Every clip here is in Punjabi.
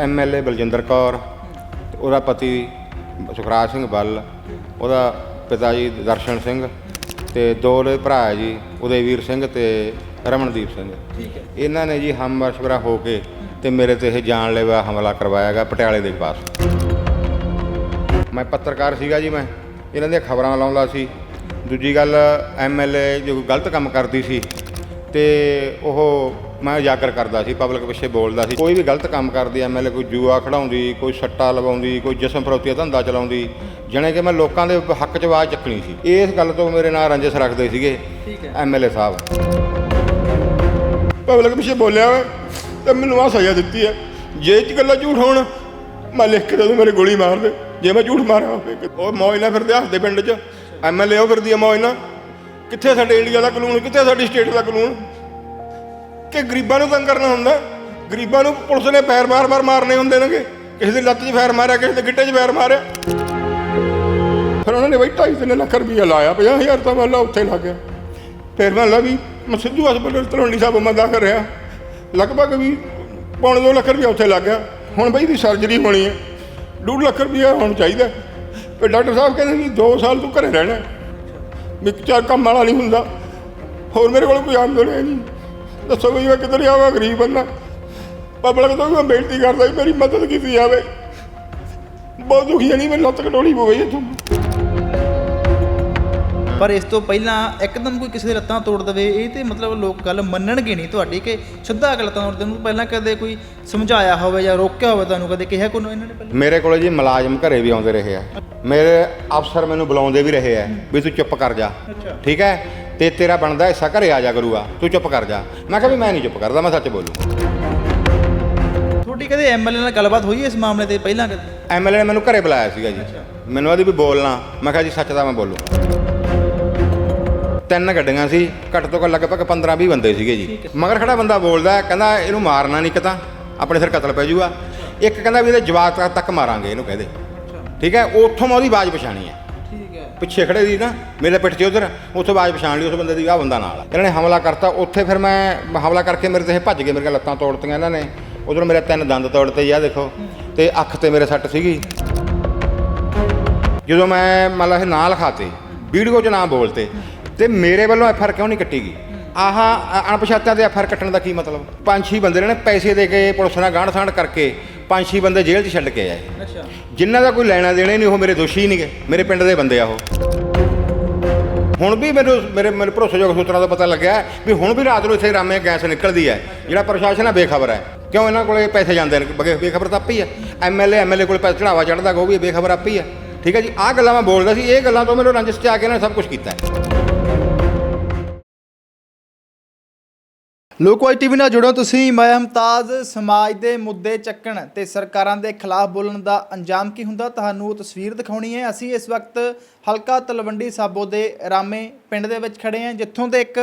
ਐਮਐਲਏ ਬਲਜਿੰਦਰ ਕੌਰ ਉਹਦਾ ਪਤੀ ਸੁਖਰਾਜ ਸਿੰਘ ਬੱਲ ਉਹਦਾ ਪਿਤਾ ਜੀ ਦਰਸ਼ਨ ਸਿੰਘ ਤੇ ਦੋ ਉਹਦੇ ਭਰਾ ਹੈ ਜੀ ਉਦੈਵੀਰ ਸਿੰਘ ਤੇ ਰਮਨਦੀਪ ਸਿੰਘ। ਠੀਕ ਹੈ। ਇਹਨਾਂ ਨੇ ਜੀ ਹਮ ਮਸ਼ਵਰਾ ਹੋ ਕੇ ਤੇ ਮੇਰੇ ਤੇ ਇਹ ਜਾਨਲੇਵਾ ਹਮਲਾ ਕਰਵਾਇਆਗਾ ਪਟਿਆਲੇ ਦੇ ਪਾਸ। ਮੈਂ ਪੱਤਰਕਾਰ ਸੀਗਾ ਜੀ ਮੈਂ ਇਹਨਾਂ ਦੀਆਂ ਖਬਰਾਂ ਲਾਉਂਦਾ ਸੀ। ਦੂਜੀ ਗੱਲ ਐਮਐਲਏ ਜੋ ਗਲਤ ਕੰਮ ਕਰਦੀ ਸੀ ਤੇ ਉਹ ਮੈਂ ਉਜਾਗਰ ਕਰਦਾ ਸੀ ਪਬਲਿਕ ਪਿੱਛੇ ਬੋਲਦਾ ਸੀ। ਕੋਈ ਵੀ ਗਲਤ ਕੰਮ ਕਰਦੀ ਐਮਐਲਏ ਕੋਈ ਜੂਆ ਖੜਾਉਂਦੀ ਕੋਈ ਸੱਟਾ ਲਵਾਉਂਦੀ ਕੋਈ ਜਿਸਮ ਫਰੋਤੀ ਦਾ ਧੰਦਾ ਚਲਾਉਂਦੀ ਜਣੇ ਕਿ ਮੈਂ ਲੋਕਾਂ ਦੇ ਹੱਕ 'ਚ ਆਵਾਜ਼ ਚੱਕਣੀ ਸੀ। ਇਸ ਗੱਲ ਤੋਂ ਮੇਰੇ ਨਾਲ ਰੰਜਿਸ਼ ਰੱਖਦੇ ਸੀਗੇ ਠੀਕ ਹੈ। ਐਮਐਲਏ ਸਾਹਿਬ। ਪਬਲਿਕ ਪਿੱਛੇ ਬੋਲਿਆ ਤੇ ਮੈਨੂੰ ਆ ਸਜ਼ਾ ਦਿੱਤੀ ਹੈ। ਜੇ ਇਹ 'ਚ ਗੱਲਾਂ ਝੂਠ ਹੋਣ ਮੈਂ ਲਿਖ ਕੇ ਦੇ ਦੂੰ ਮੇਰੇ ਗੋਲੀ ਮਾਰ ਦੇ। ਜੇ ਮੈਂ ਝੂਠ ਮਾਰਿਆ ਹੋਵੇ ਕਿ ਉਹ ਮੌਜ ਨਾਲ ਫਿਰਦੇ ਹੱਸਦੇ ਪਿੰਡ 'ਚ। ਐਮਐਲਏ ਉਹ ਫਿਰਦੀ ਆ ਮੌਜ ਨਾਲ। ਕਿੱਥੇ ਸਾਡੇ ਇੰਡੀਆ ਦਾ ਕਾਨੂੰਨ ਕਿੱਥੇ ਸਾਡੀ ਸਟੇਟ ਦਾ ਕਾਨੂੰਨ? ਕਿ ਗਰੀਬਾਂ ਨੂੰ ਤੰਗ ਕਰਨਾ ਹੁੰਦਾ। ਗਰੀਬਾਂ ਨੂੰ ਪੁਲਿਸ ਨੇ ਪੈਰ ਮਾਰ-ਮਾਰ ਮਾਰਨੇ ਹੁੰਦੇ ਨੇਗੇ। ਕਿਸੇ ਦੀ ਲੱਤ 'ਚ ਫੈਰ ਮਾਰਿਆ, ਕਿਸੇ ਦੇ ਗਿੱਟੇ 'ਚ ਫੈਰ ਮਾਰਿਆ। ਫਿਰ ਉਹਨਾਂ ਨੇ ਬਈ 2.5 ਲੱਖ ਰੁਪਈਆ ਲਾਇਆ 50000 ਤਾਂ ਵਾਲਾ ਉੱਥੇ ਲੱਗ ਗਿਆ। ਫਿਰ ਮੈਂ ਲਾ ਵੀ ਮੈਂ ਸਿੱਧੂ ਹਸਪਤਾਲ ਤਲਵੰਡੀ ਸਾਹਿਬ ਮੰਦਾ ਕਰ ਰਿਹਾ। ਲਗਭਗ ਵੀ ਪੌਣੇ 2 ਲੱਖ ਰੁਪਈਆ ਉੱਥੇ ਲੱਗ ਗਿਆ। ਹੁਣ ਬਈ ਦੀ ਸਰਜਰੀ ਹੋਣੀ ਹੈ। 2 ਲੱਖ ਰੁਪਈਆ ਹੁਣ ਚਾਹੀਦਾ। ਫਿਰ ਡਾਕਟਰ ਸਾਹਿਬ ਕਹਿੰਦੇ ਵੀ 2 ਸਾਲ ਤੂੰ ਘਰੇ ਰਹਿਣਾ। ਵੀ ਚਾਰ ਕੰਮ ਵਾਲਾ ਨਹੀਂ ਹੁੰਦਾ। ਹੋਰ ਮੇਰੇ ਕੋਲ ਕੋਈ ਆਮਦਨ ਹੈ ਨਹੀਂ। ਦੱਸੋ ਵੀ ਮੈਂ ਕਿੱਧਰ ਜਾਵਾਂ ਗਰੀਬ ਬੰਦਾ। ਪਬਲਿਕ ਤੋਂ ਮੈਂ ਬੇਨਤੀ ਕਰਦਾ ਵੀ ਮੇਰੀ ਮਦਦ ਕੀਤੀ ਜਾਵੇ। ਬਹੁਤ ਦੁਖੀ ਨਹੀਂ ਮੇਰੀ ਲੱਤ ਕਟੋਲੀ ਹੋ ਗਈ ਇੱਥੋਂ। ਪਰ ਇਸ ਤੋਂ ਪਹਿਲਾਂ ਇੱਕਦਮ ਕੋਈ ਕਿਸੇ ਦੇ ਲੱਤਾਂ ਤੋੜ ਦੇਵੇ ਇਹ ਤੇ ਮਤਲਬ ਲੋਕ ਗੱਲ ਮੰਨਣਗੇ ਨਹੀਂ ਤੁਹਾਡੀ ਕਿ ਸਿੱਧਾ ਅਗਲ ਲੱਤਾਂ ਤੋੜ ਦੇਣ ਤੋਂ ਪਹਿਲਾਂ ਕਦੇ ਕੋਈ ਸਮਝਾਇਆ ਹੋਵੇ ਜਾਂ ਰੋਕਿਆ ਹੋਵੇ ਤੁਹਾਨੂੰ ਕਦੇ ਕਿਹਾ ਕੋਈ ਇਹਨਾਂ ਨੇ ਪਹਿਲਾਂ? ਮੇਰੇ ਕੋਲੇ ਜੀ ਮੁਲਾਜ਼ਮ ਘਰੇ ਵੀ ਆਉਂਦੇ ਰਹੇ ਆ। ਮੇਰੇ ਅਫਸਰ ਮੈਨੂੰ ਬੁਲਾਉਂਦੇ ਵੀ ਰਹੇ ਆ ਵੀ ਤੂੰ ਚੁੱਪ ਕਰ ਜਾ। ਠੀਕ ਹੈ? ਤੇ ਤੇਰਾ ਬਣਦਾ ਹਿੱਸਾ ਘਰੇ ਆ ਜਾ ਕਰੂਗਾ ਤੂੰ ਚੁੱਪ ਕਰ ਜਾ। ਮੈਂ ਕਿਹਾ ਵੀ ਮੈਂ ਨਹੀਂ ਚੁੱਪ ਕਰਦਾ ਮੈਂ ਸੱਚ ਬੋਲੂ। ਤੁਹਾਡੀ ਕਦੇ ਐਮਐਲਏ ਨਾਲ ਗੱਲਬਾਤ ਹੋਈ ਹੈ ਇਸ ਮਾਮਲੇ ਤੇ ਪਹਿਲਾਂ ਕਦੇ? ਐਮਐਲਏ ਨੇ ਮੈਨੂੰ ਘਰੇ ਬੁਲਾਇਆ ਸੀਗਾ ਜੀ। ਮੈਨੂੰ ਆਦੀ ਵੀ ਬੋਲਣਾ। ਮੈਂ ਕਿਹਾ ਜੀ ਸੱਚ ਦਾ ਮੈਂ ਬੋਲੂ। ਤਿੰਨ ਗੱਡੀਆਂ ਸੀ ਘੱਟ ਤੋਂ ਘੱਟ ਲਗਭਗ 15 20 ਬੰਦੇ ਸੀਗੇ ਜੀ। ਮਗਰ ਖੜਾ ਬੰਦਾ ਬੋਲਦਾ ਹੈ, ਕਹਿੰਦਾ ਇਹਨੂੰ ਮਾਰਨਾ ਨਹੀਂ ਕਿਤਾ ਆਪਣੇ ਸਿਰ ਕਤਲ ਪੈ ਜਾਊਗਾ ਇੱਕ ਕਹਿੰਦਾ ਵੀ ਇਹਦੇ ਜਵਾਕ ਤੱਕ- ਮਾਰਾਂਗੇ ਇਹਨੂੰ ਕਹਦੇ ਠੀਕ ਹੈ ਉੱਥੋਂ ਮੈਂ ਉਹਦੀ ਆਵਾਜ਼ ਪਛਾਣੀ ਹੈ। ਪਿੱਛੇ ਖੜੇ ਸੀ ਨਾ, ਮੇਰੇ ਪਿੱਠ 'ਚ ਉਧਰ, ਉੱਥੋਂ ਆਵਾਜ਼ ਪਛਾਣ ਲਈ ਉਸ ਬੰਦੇ ਦੀ, ਆਹ ਬੰਦਾ ਨਾਲ ਇਹਨਾਂ ਨੇ ਹਮਲਾ ਕਰਤਾ, ਉੱਥੇ ਫਿਰ ਮੈਂ ਹਮਲਾ ਕਰਕੇ ਮੇਰੇ ਤੇ ਭੱਜ ਗਏ ਮੇਰੀਆਂ ਲੱਤਾਂ ਤੋੜਤੀਆਂ ਇਹਨਾਂ ਨੇ। ਉਧਰੋਂ ਮੇਰੇ ਤਿੰਨ ਦੰਦ ਤੋੜਤੇ ਜੀ, ਆਹ ਦੇਖੋ, ਤੇ ਅੱਖ ਤੇ ਮੇਰੇ ਸੱਟ ਸੀਗੀ। ਜਦੋਂ ਮੈਂ ਮੰਨ ਲਾ ਇਹ ਨਾਂ ਲਿਖਾਤੇ, ਵੀਡੀਓ 'ਚ ਨਾਂ ਬੋਲਤੇ, ਤੇ ਮੇਰੇ ਵੱਲੋਂ ਐਫ ਆਰ ਕਿਉਂ ਨਹੀਂ ਕੱਟੀ ਗਈ? ਆਹ ਅਣਪਛਾਤਿਆਂ ਦੇ ਐਫ ਆਰ ਕੱਟਣ ਦਾ ਕੀ ਮਤਲਬ? ਪੰਜ ਛੇ ਬੰਦੇ ਨੇ ਪੈਸੇ ਦੇ ਕੇ ਪੁਲਿਸ ਨਾਲ ਗਾਂਢ ਸਾਂਢ ਕਰਕੇ ਪੰਜ ਛੇ ਬੰਦੇ ਜੇਲ੍ਹ 'ਚ ਛੱਡ ਕੇ ਆਏ। ਅੱਛਾ। ਜਿਨ੍ਹਾਂ ਦਾ ਕੋਈ ਲੈਣਾ ਦੇਣਾ ਨਹੀਂ ਉਹ ਮੇਰੇ ਦੋਸ਼ੀ ਨਹੀਂਗੇ। ਮੇਰੇ ਪਿੰਡ ਦੇ ਬੰਦੇ ਆ ਉਹ। ਹੁਣ ਵੀ ਮੈਨੂੰ ਮੇਰੇ ਮੇਰੇ ਭਰੋਸੇਯੋਗ ਸੂਤਰਾਂ ਤੋਂ ਪਤਾ ਲੱਗਿਆ ਵੀ ਹੁਣ ਵੀ ਰਾਤ ਨੂੰ ਇੱਥੇ ਰਾਮੇ ਗੈਸ ਨਿਕਲਦੀ ਹੈ ਜਿਹੜਾ ਪ੍ਰਸ਼ਾਸਨ ਹੈ ਬੇਖਬਰ ਹੈ। ਕਿਉਂ ਇਹਨਾਂ ਕੋਲੇ ਪੈਸੇ ਜਾਂਦੇ ਨੇ? ਬੇਖਬਰ ਤਾਂ ਆਪੀ ਹੈ ਐਮਐਲਏ ਐਮਐਲਏ ਕੋਲ ਪੈਸੇ ਚੜਾਵਾ ਚੜਦਾ ਉਹ ਵੀ ਬੇਖਬਰ ਆਪੀ ਹੈ ਠੀਕ ਹੈ ਜੀ? ਆਹ ਗੱਲਾਂ ਮੈਂ ਬੋਲਦਾ ਸੀ ਇਹ ਗੱਲਾਂ ਤੋਂ ਮੈਨੂੰ ਰੰਜਿਸ਼ ਚ ਆ ਕੇ ਇਹਨਾਂ ਨੇ ਸਭ ਕੁਝ ਕੀਤਾ ਹੈ। ਲੋਕਵਾਈ ਟੀਵੀ ਨਾਲ ਜੁੜੋ ਤੁਸੀਂ। ਮੈਂ ਹਮਤਾਜ਼। ਸਮਾਜ ਦੇ ਮੁੱਦੇ ਚੱਕਣ ਤੇ ਸਰਕਾਰਾਂ ਦੇ ਖਿਲਾਫ ਬੋਲਣ ਦਾ ਅੰਜਾਮ ਕੀ ਹੁੰਦਾ? ਤੁਹਾਨੂੰ ਉਹ ਤਸਵੀਰ ਦਿਖਾਉਣੀ ਹੈ। ਅਸੀਂ ਇਸ ਵਕਤ ਹਲਕਾ ਤਲਵੰਡੀ ਸਾਬੋ ਦੇ ਰਾਮੇ ਪਿੰਡ ਦੇ ਵਿੱਚ ਖੜੇ ਹਾਂ, ਜਿੱਥੋਂ ਦੇ ਇੱਕ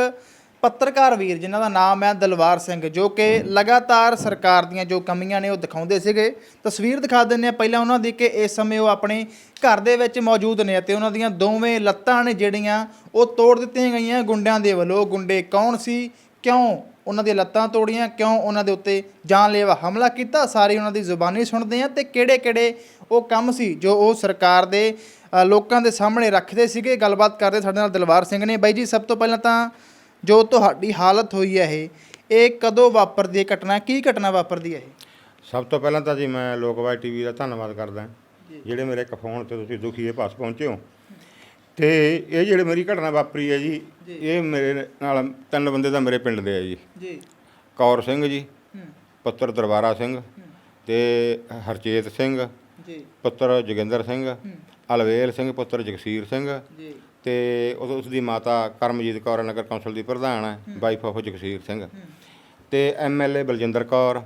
ਪੱਤਰਕਾਰ ਵੀਰ, ਜਿਨ੍ਹਾਂ ਦਾ ਨਾਮ ਹੈ ਦਲਵਾਰ ਸਿੰਘ, ਜੋ ਕਿ ਲਗਾਤਾਰ ਸਰਕਾਰ ਦੀਆਂ ਜੋ ਕਮੀਆਂ ਨੇ ਉਹ ਦਿਖਾਉਂਦੇ ਸੀਗੇ। ਤਸਵੀਰ ਦਿਖਾ ਦਿੰਦੇ ਆ ਪਹਿਲਾਂ ਉਹਨਾਂ ਦੀ ਕਿ ਇਸ ਸਮੇਂ ਉਹ ਆਪਣੇ ਘਰ ਦੇ ਵਿੱਚ ਮੌਜੂਦ ਨੇ ਅਤੇ ਉਹਨਾਂ ਦੀਆਂ ਦੋਵੇਂ ਲੱਤਾਂ ਨੇ ਜਿਹੜੀਆਂ ਉਹ ਤੋੜ ਦਿੱਤੀਆਂ ਗਈਆਂ ਗੁੰਡਿਆਂ ਦੇ ਵੱਲੋਂ। ਗੁੰਡੇ ਕੌਣ ਸੀ? ਕਿਉਂ ਉਹਨਾਂ ਦੀਆਂ ਲੱਤਾਂ ਤੋੜੀਆਂ, ਕਿਉਂ ਉਹਨਾਂ ਦੇ ਉੱਤੇ ਜਾਨਲੇਵਾ ਹਮਲਾ ਕੀਤਾ? ਸਾਰੀ ਉਹਨਾਂ ਦੀ ਜ਼ੁਬਾਨੀ ਸੁਣਦੇ ਆ ਤੇ ਕਿਹੜੇ-ਕਿਹੜੇ ਉਹ ਕੰਮ ਸੀ ਜੋ ਉਹ ਸਰਕਾਰ ਦੇ ਲੋਕਾਂ ਦੇ ਸਾਹਮਣੇ ਰੱਖਦੇ ਸੀਗੇ? ਗੱਲਬਾਤ ਕਰਦੇ ਸਾਡੇ ਨਾਲ ਦਿਲਵਾਰ ਸਿੰਘ ਨੇ। ਬਾਈ ਜੀ, ਸਭ ਤੋਂ ਪਹਿਲਾਂ ਤਾਂ ਜੋ ਤੁਹਾਡੀ ਹਾਲਤ ਹੋਈ ਹੈ ਇਹ ਇਹ ਕਦੋਂ ਵਾਪਰਦੀ ਹੈ ਘਟਨਾ? ਕੀ ਘਟਨਾ ਵਾਪਰਦੀ ਹੈ ਇਹ? ਸਭ ਤੋਂ ਪਹਿਲਾਂ ਤਾਂ ਜੀ ਮੈਂ ਲੋਕਵਾਈ ਟੀਵੀ ਦਾ ਧੰਨਵਾਦ ਕਰਦਾ। ਜਿਹੜੇ ਮੇਰੇ ਇੱਕ ਫੋਨ ਤੇ ਤੁਸੀਂ ਦੁਖੀ ਦੇ ਪਾਸ ਪਹੁੰਚੇ ਹੋ ਤੇ ਇਹ ਜਿਹੜੇ ਮੇਰੀ ਘਟਨਾ ਵਾਪਰੀ ਹੈ ਜੀ ਇਹ ਮੇਰੇ ਨਾਲ ਤਿੰਨ ਬੰਦੇ ਤਾਂ ਮੇਰੇ ਪਿੰਡ ਦੇ ਆ ਜੀ। ਜੀ। ਕੌਰ ਸਿੰਘ ਜੀ ਪੁੱਤਰ ਦਰਬਾਰਾ ਸਿੰਘ ਤੇ ਹਰਚੇਤ ਸਿੰਘ ਜੀ। ਪੁੱਤਰ ਜੋਗਿੰਦਰ ਸਿੰਘ ਅਲਵੇਲ ਸਿੰਘ ਪੁੱਤਰ ਜਗਸੀਰ ਸਿੰਘ ਜੀ। ਤੇ ਉਸ ਉਸ ਦੀ ਮਾਤਾ ਕਰਮਜੀਤ ਕੌਰ ਨਗਰ ਕੌਂਸਲ ਦੀ ਪ੍ਰਧਾਨ ਹੈ ਵਾਈਫ ਆਫ ਜਗਸੀਰ ਸਿੰਘ। ਤੇ ਐਮਐਲਏ ਬਲਜਿੰਦਰ ਕੌਰ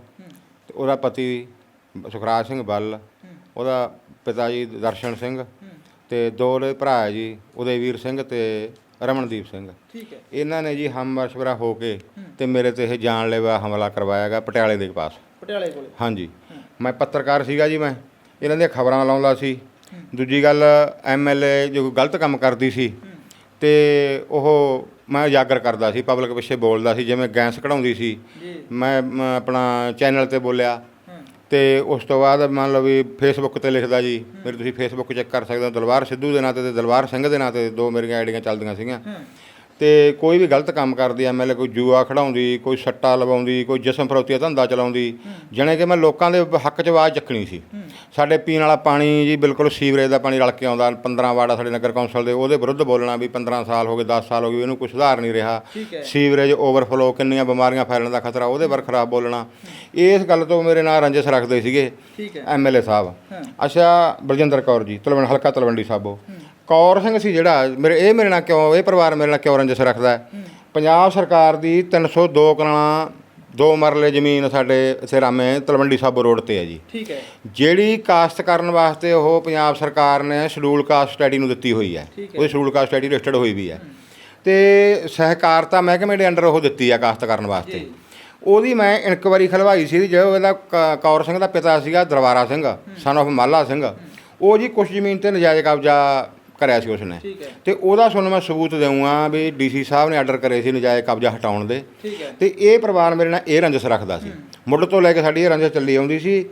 ਤੇ ਉਹਦਾ ਪਤੀ ਸੁਖਰਾਜ ਸਿੰਘ ਬੱਲ ਉਹਦਾ ਪਿਤਾ ਜੀ ਦਰਸ਼ਨ ਸਿੰਘ ਤੇ ਦੋ ਉਹਦੇ ਭਰਾ ਹੈ ਜੀ ਉਦੈਵੀਰ ਸਿੰਘ ਤੇ ਰਮਨਦੀਪ ਸਿੰਘ। ਠੀਕ ਹੈ। ਇਹਨਾਂ ਨੇ ਜੀ ਹਮ ਮਸ਼ਵਰਾ ਹੋ ਕੇ ਤੇ ਮੇਰੇ ਤੇ ਇਹ ਜਾਨਲੇਵਾ ਹਮਲਾ ਕਰਵਾਇਆਗਾ ਪਟਿਆਲੇ ਦੇ ਪਾਸ। ਪਟਿਆਲੇ ਕੋਲੇ? ਹਾਂਜੀ। ਮੈਂ ਪੱਤਰਕਾਰ ਸੀਗਾ ਜੀ ਮੈਂ। ਇਹਨਾਂ ਦੀਆਂ ਖਬਰਾਂ ਲਾਉਂਦਾ ਸੀ। ਦੂਜੀ ਗੱਲ ਐਮਐਲਏ ਜੋ ਗਲਤ ਕੰਮ ਕਰਦੀ ਸੀ ਤੇ ਉਹ ਮੈਂ ਉਜਾਗਰ ਕਰਦਾ ਸੀ ਪਬਲਿਕ ਪਿੱਛੇ ਬੋਲਦਾ ਸੀ ਜਿਵੇਂ ਗੈਸ ਕਢਾਉਂਦੀ ਸੀ। ਮ, ਆਪਣਾ ਚੈਨਲ ਤੇ ਬੋਲਿਆ। ਤੇ ਉਸ ਤੋਂ ਬਾਅਦ ਮੰਨ ਲਓ ਵੀ ਫੇਸਬੁੱਕ ਤੇ ਲਿਖਦਾ ਜੀ ਮੇਰੇ ਤੁਸੀਂ ਫੇਸਬੁੱਕ ਚੈੱਕ ਕਰ ਸਕਦੇ ਹੋ ਦਲਵਾਰ ਸਿੱਧੂ ਦੇ ਨਾਂ ਤੇ ਤੇ ਦਲਵਾਰ ਸਿੰਘ ਦੇ ਨਾਂ ਤੇ ਦੋ ਮੇਰੀਆਂ ਆਈਡੀਆਂ ਚੱਲਦੀਆਂ ਸੀਗੀਆਂ। ਤੇ ਕੋਈ ਵੀ ਗਲਤ ਕੰਮ ਕਰਦੀ ਐਮਐਲਏ ਕੋਈ ਜੂਆ ਖੜਾਉਂਦੀ ਕੋਈ ਸੱਟਾ ਲਵਾਉਂਦੀ ਕੋਈ ਜਿਸਮ ਫਰੋਤੀ ਦਾ ਧੰਦਾ ਚਲਾਉਂਦੀ ਜਣੇ ਕਿ ਮੈਂ ਲੋਕਾਂ ਦੇ ਹੱਕ 'ਚ ਆਵਾਜ਼ ਚੱਕਣੀ ਸੀ। ਸਾਡੇ ਪੀਣ ਵਾਲਾ ਪਾਣੀ ਜੀ ਬਿਲਕੁਲ ਸੀਵਰੇਜ ਦਾ ਪਾਣੀ ਰਲ ਕੇ ਆਉਂਦਾ 15 ਵਾਰਡ ਆ ਸਾਡੇ ਨਗਰ ਕੌਂਸਲ ਦੇ ਉਹਦੇ ਵਿਰੁੱਧ ਬੋਲਣਾ ਵੀ 15 ਸਾਲ ਹੋ ਗਏ 10 ਸਾਲ ਹੋ ਗਏ ਇਹਨੂੰ ਕੋਈ ਸੁਧਾਰ ਨਹੀਂ ਰਿਹਾ। ਸੀਵਰੇਜ ਓਵਰਫਲੋ ਕਿੰਨੀਆਂ ਬਿਮਾਰੀਆਂ ਫੈਲਣ ਦਾ ਖਤਰਾ ਉਹਦੇ ਬਾਰੇ ਖਰਾਬ ਬੋਲਣਾ। ਇਸ ਗੱਲ ਤੋਂ ਮੇਰੇ ਨਾਲ ਰੰਜਿਸ਼ ਰੱਖਦੇ ਸੀਗੇ ਐਮਐਲਏ ਸਾਹਿਬ। ਅੱਛਾ ਬਲਜਿੰਦਰ ਕੌਰ ਜੀ ਤਲਵੰਡ ਹਲਕਾ ਤਲਵੰਡੀ ਸਾਬੋ ਕੌਰ ਸਿੰਘ ਸੀ ਜਿਹੜਾ ਮੇਰੇ ਇਹ ਮੇਰੇ ਨਾਲ ਕਿਉਂ ਇਹ ਪਰਿਵਾਰ ਮੇਰੇ ਨਾਲ ਕਿਉਂ ਰੰਜਿਸ਼ ਰੱਖਦਾ ਹੈ? ਪੰਜਾਬ ਸਰਕਾਰ ਦੀ 302 ਕਨਾਲਾਂ ਦੋ ਮਰਲੇ ਜ਼ਮੀਨ ਸਾਡੇ ਇੱਥੇ ਰਾਮੇ ਤਲਵੰਡੀ ਸਾਬੋ ਰੋਡ ਤੇ ਹੈ ਜੀ। ਠੀਕ ਹੈ। ਜਿਹੜੀ ਕਾਸਟ ਕਰਨ ਵਾਸਤੇ ਉਹ ਪੰਜਾਬ ਸਰਕਾਰ ਨੇ ਸ਼ਡਿਊਲ ਕਾਸਟ ਸਟੱਡੀ ਨੂੰ ਦਿੱਤੀ ਹੋਈ ਹੈ। ਹੈ। ਉਹ ਸ਼ਡਿਊਲ ਕਾਸਟ ਸਟੱਡੀ ਰਜਿਸਟਰਡ ਹੋਈ ਵੀ ਹੈ। ਤੇ ਸਹਿਕਾਰਤਾ ਮਹਿਕਮੇ ਦੇ ਅੰਡਰ ਉਹ ਦਿੱਤੀ ਆ ਕਾਸਟ ਕਰਨ ਵਾਸਤੇ। ਉਹਦੀ ਮੈਂ ਇਨਕੁਆਰੀ ਖਲਵਾਈ ਸੀ ਜੋ ਉਹਦਾ ਕ- ਕੌਰ ਸਿੰਘ ਦਾ ਪਿਤਾ ਸੀਗਾ ਦਰਬਾਰਾ ਸਿੰਘ ਸਨ of ਮਾਲਾ ਸਿੰਘ। ਉਹ ਜੀ ਕੁਝ ਜ਼ਮੀਨ ਤੇ ਨਜਾਇਜ਼ ਕਬਜ਼ਾ ਕਰਿਆ ਸੀ ਉਸਨੇ। ਠੀਕ ਹੈ। ਤੇ ਉਹਦਾ ਤੁਹਾਨੂੰ ਮੈਂ ਸਬੂਤ ਦੇਵਾਂ ਵੀ ਡੀਸੀ ਸਾਹਿਬ ਨੇ ਆਰਡਰ ਕਰੇ ਸੀ ਨਜਾਇਜ਼ ਕਬਜ਼ਾ ਹਟਾਉਣ ਦੇ। ਠੀਕ ਹੈ। ਤੇ ਇਹ ਪਰਿਵਾਰ ਮੇਰੇ ਨਾਲ ਇਹ ਰੰਜਸ ਰੱਖਦਾ ਸੀ। ਮੁੱਢ ਤੋਂ ਲੈ ਕੇ ਸਾਡੀ ਇਹ ਰੰਜਸ ਚੱਲੀ ਆਉਂਦੀ ਸੀ।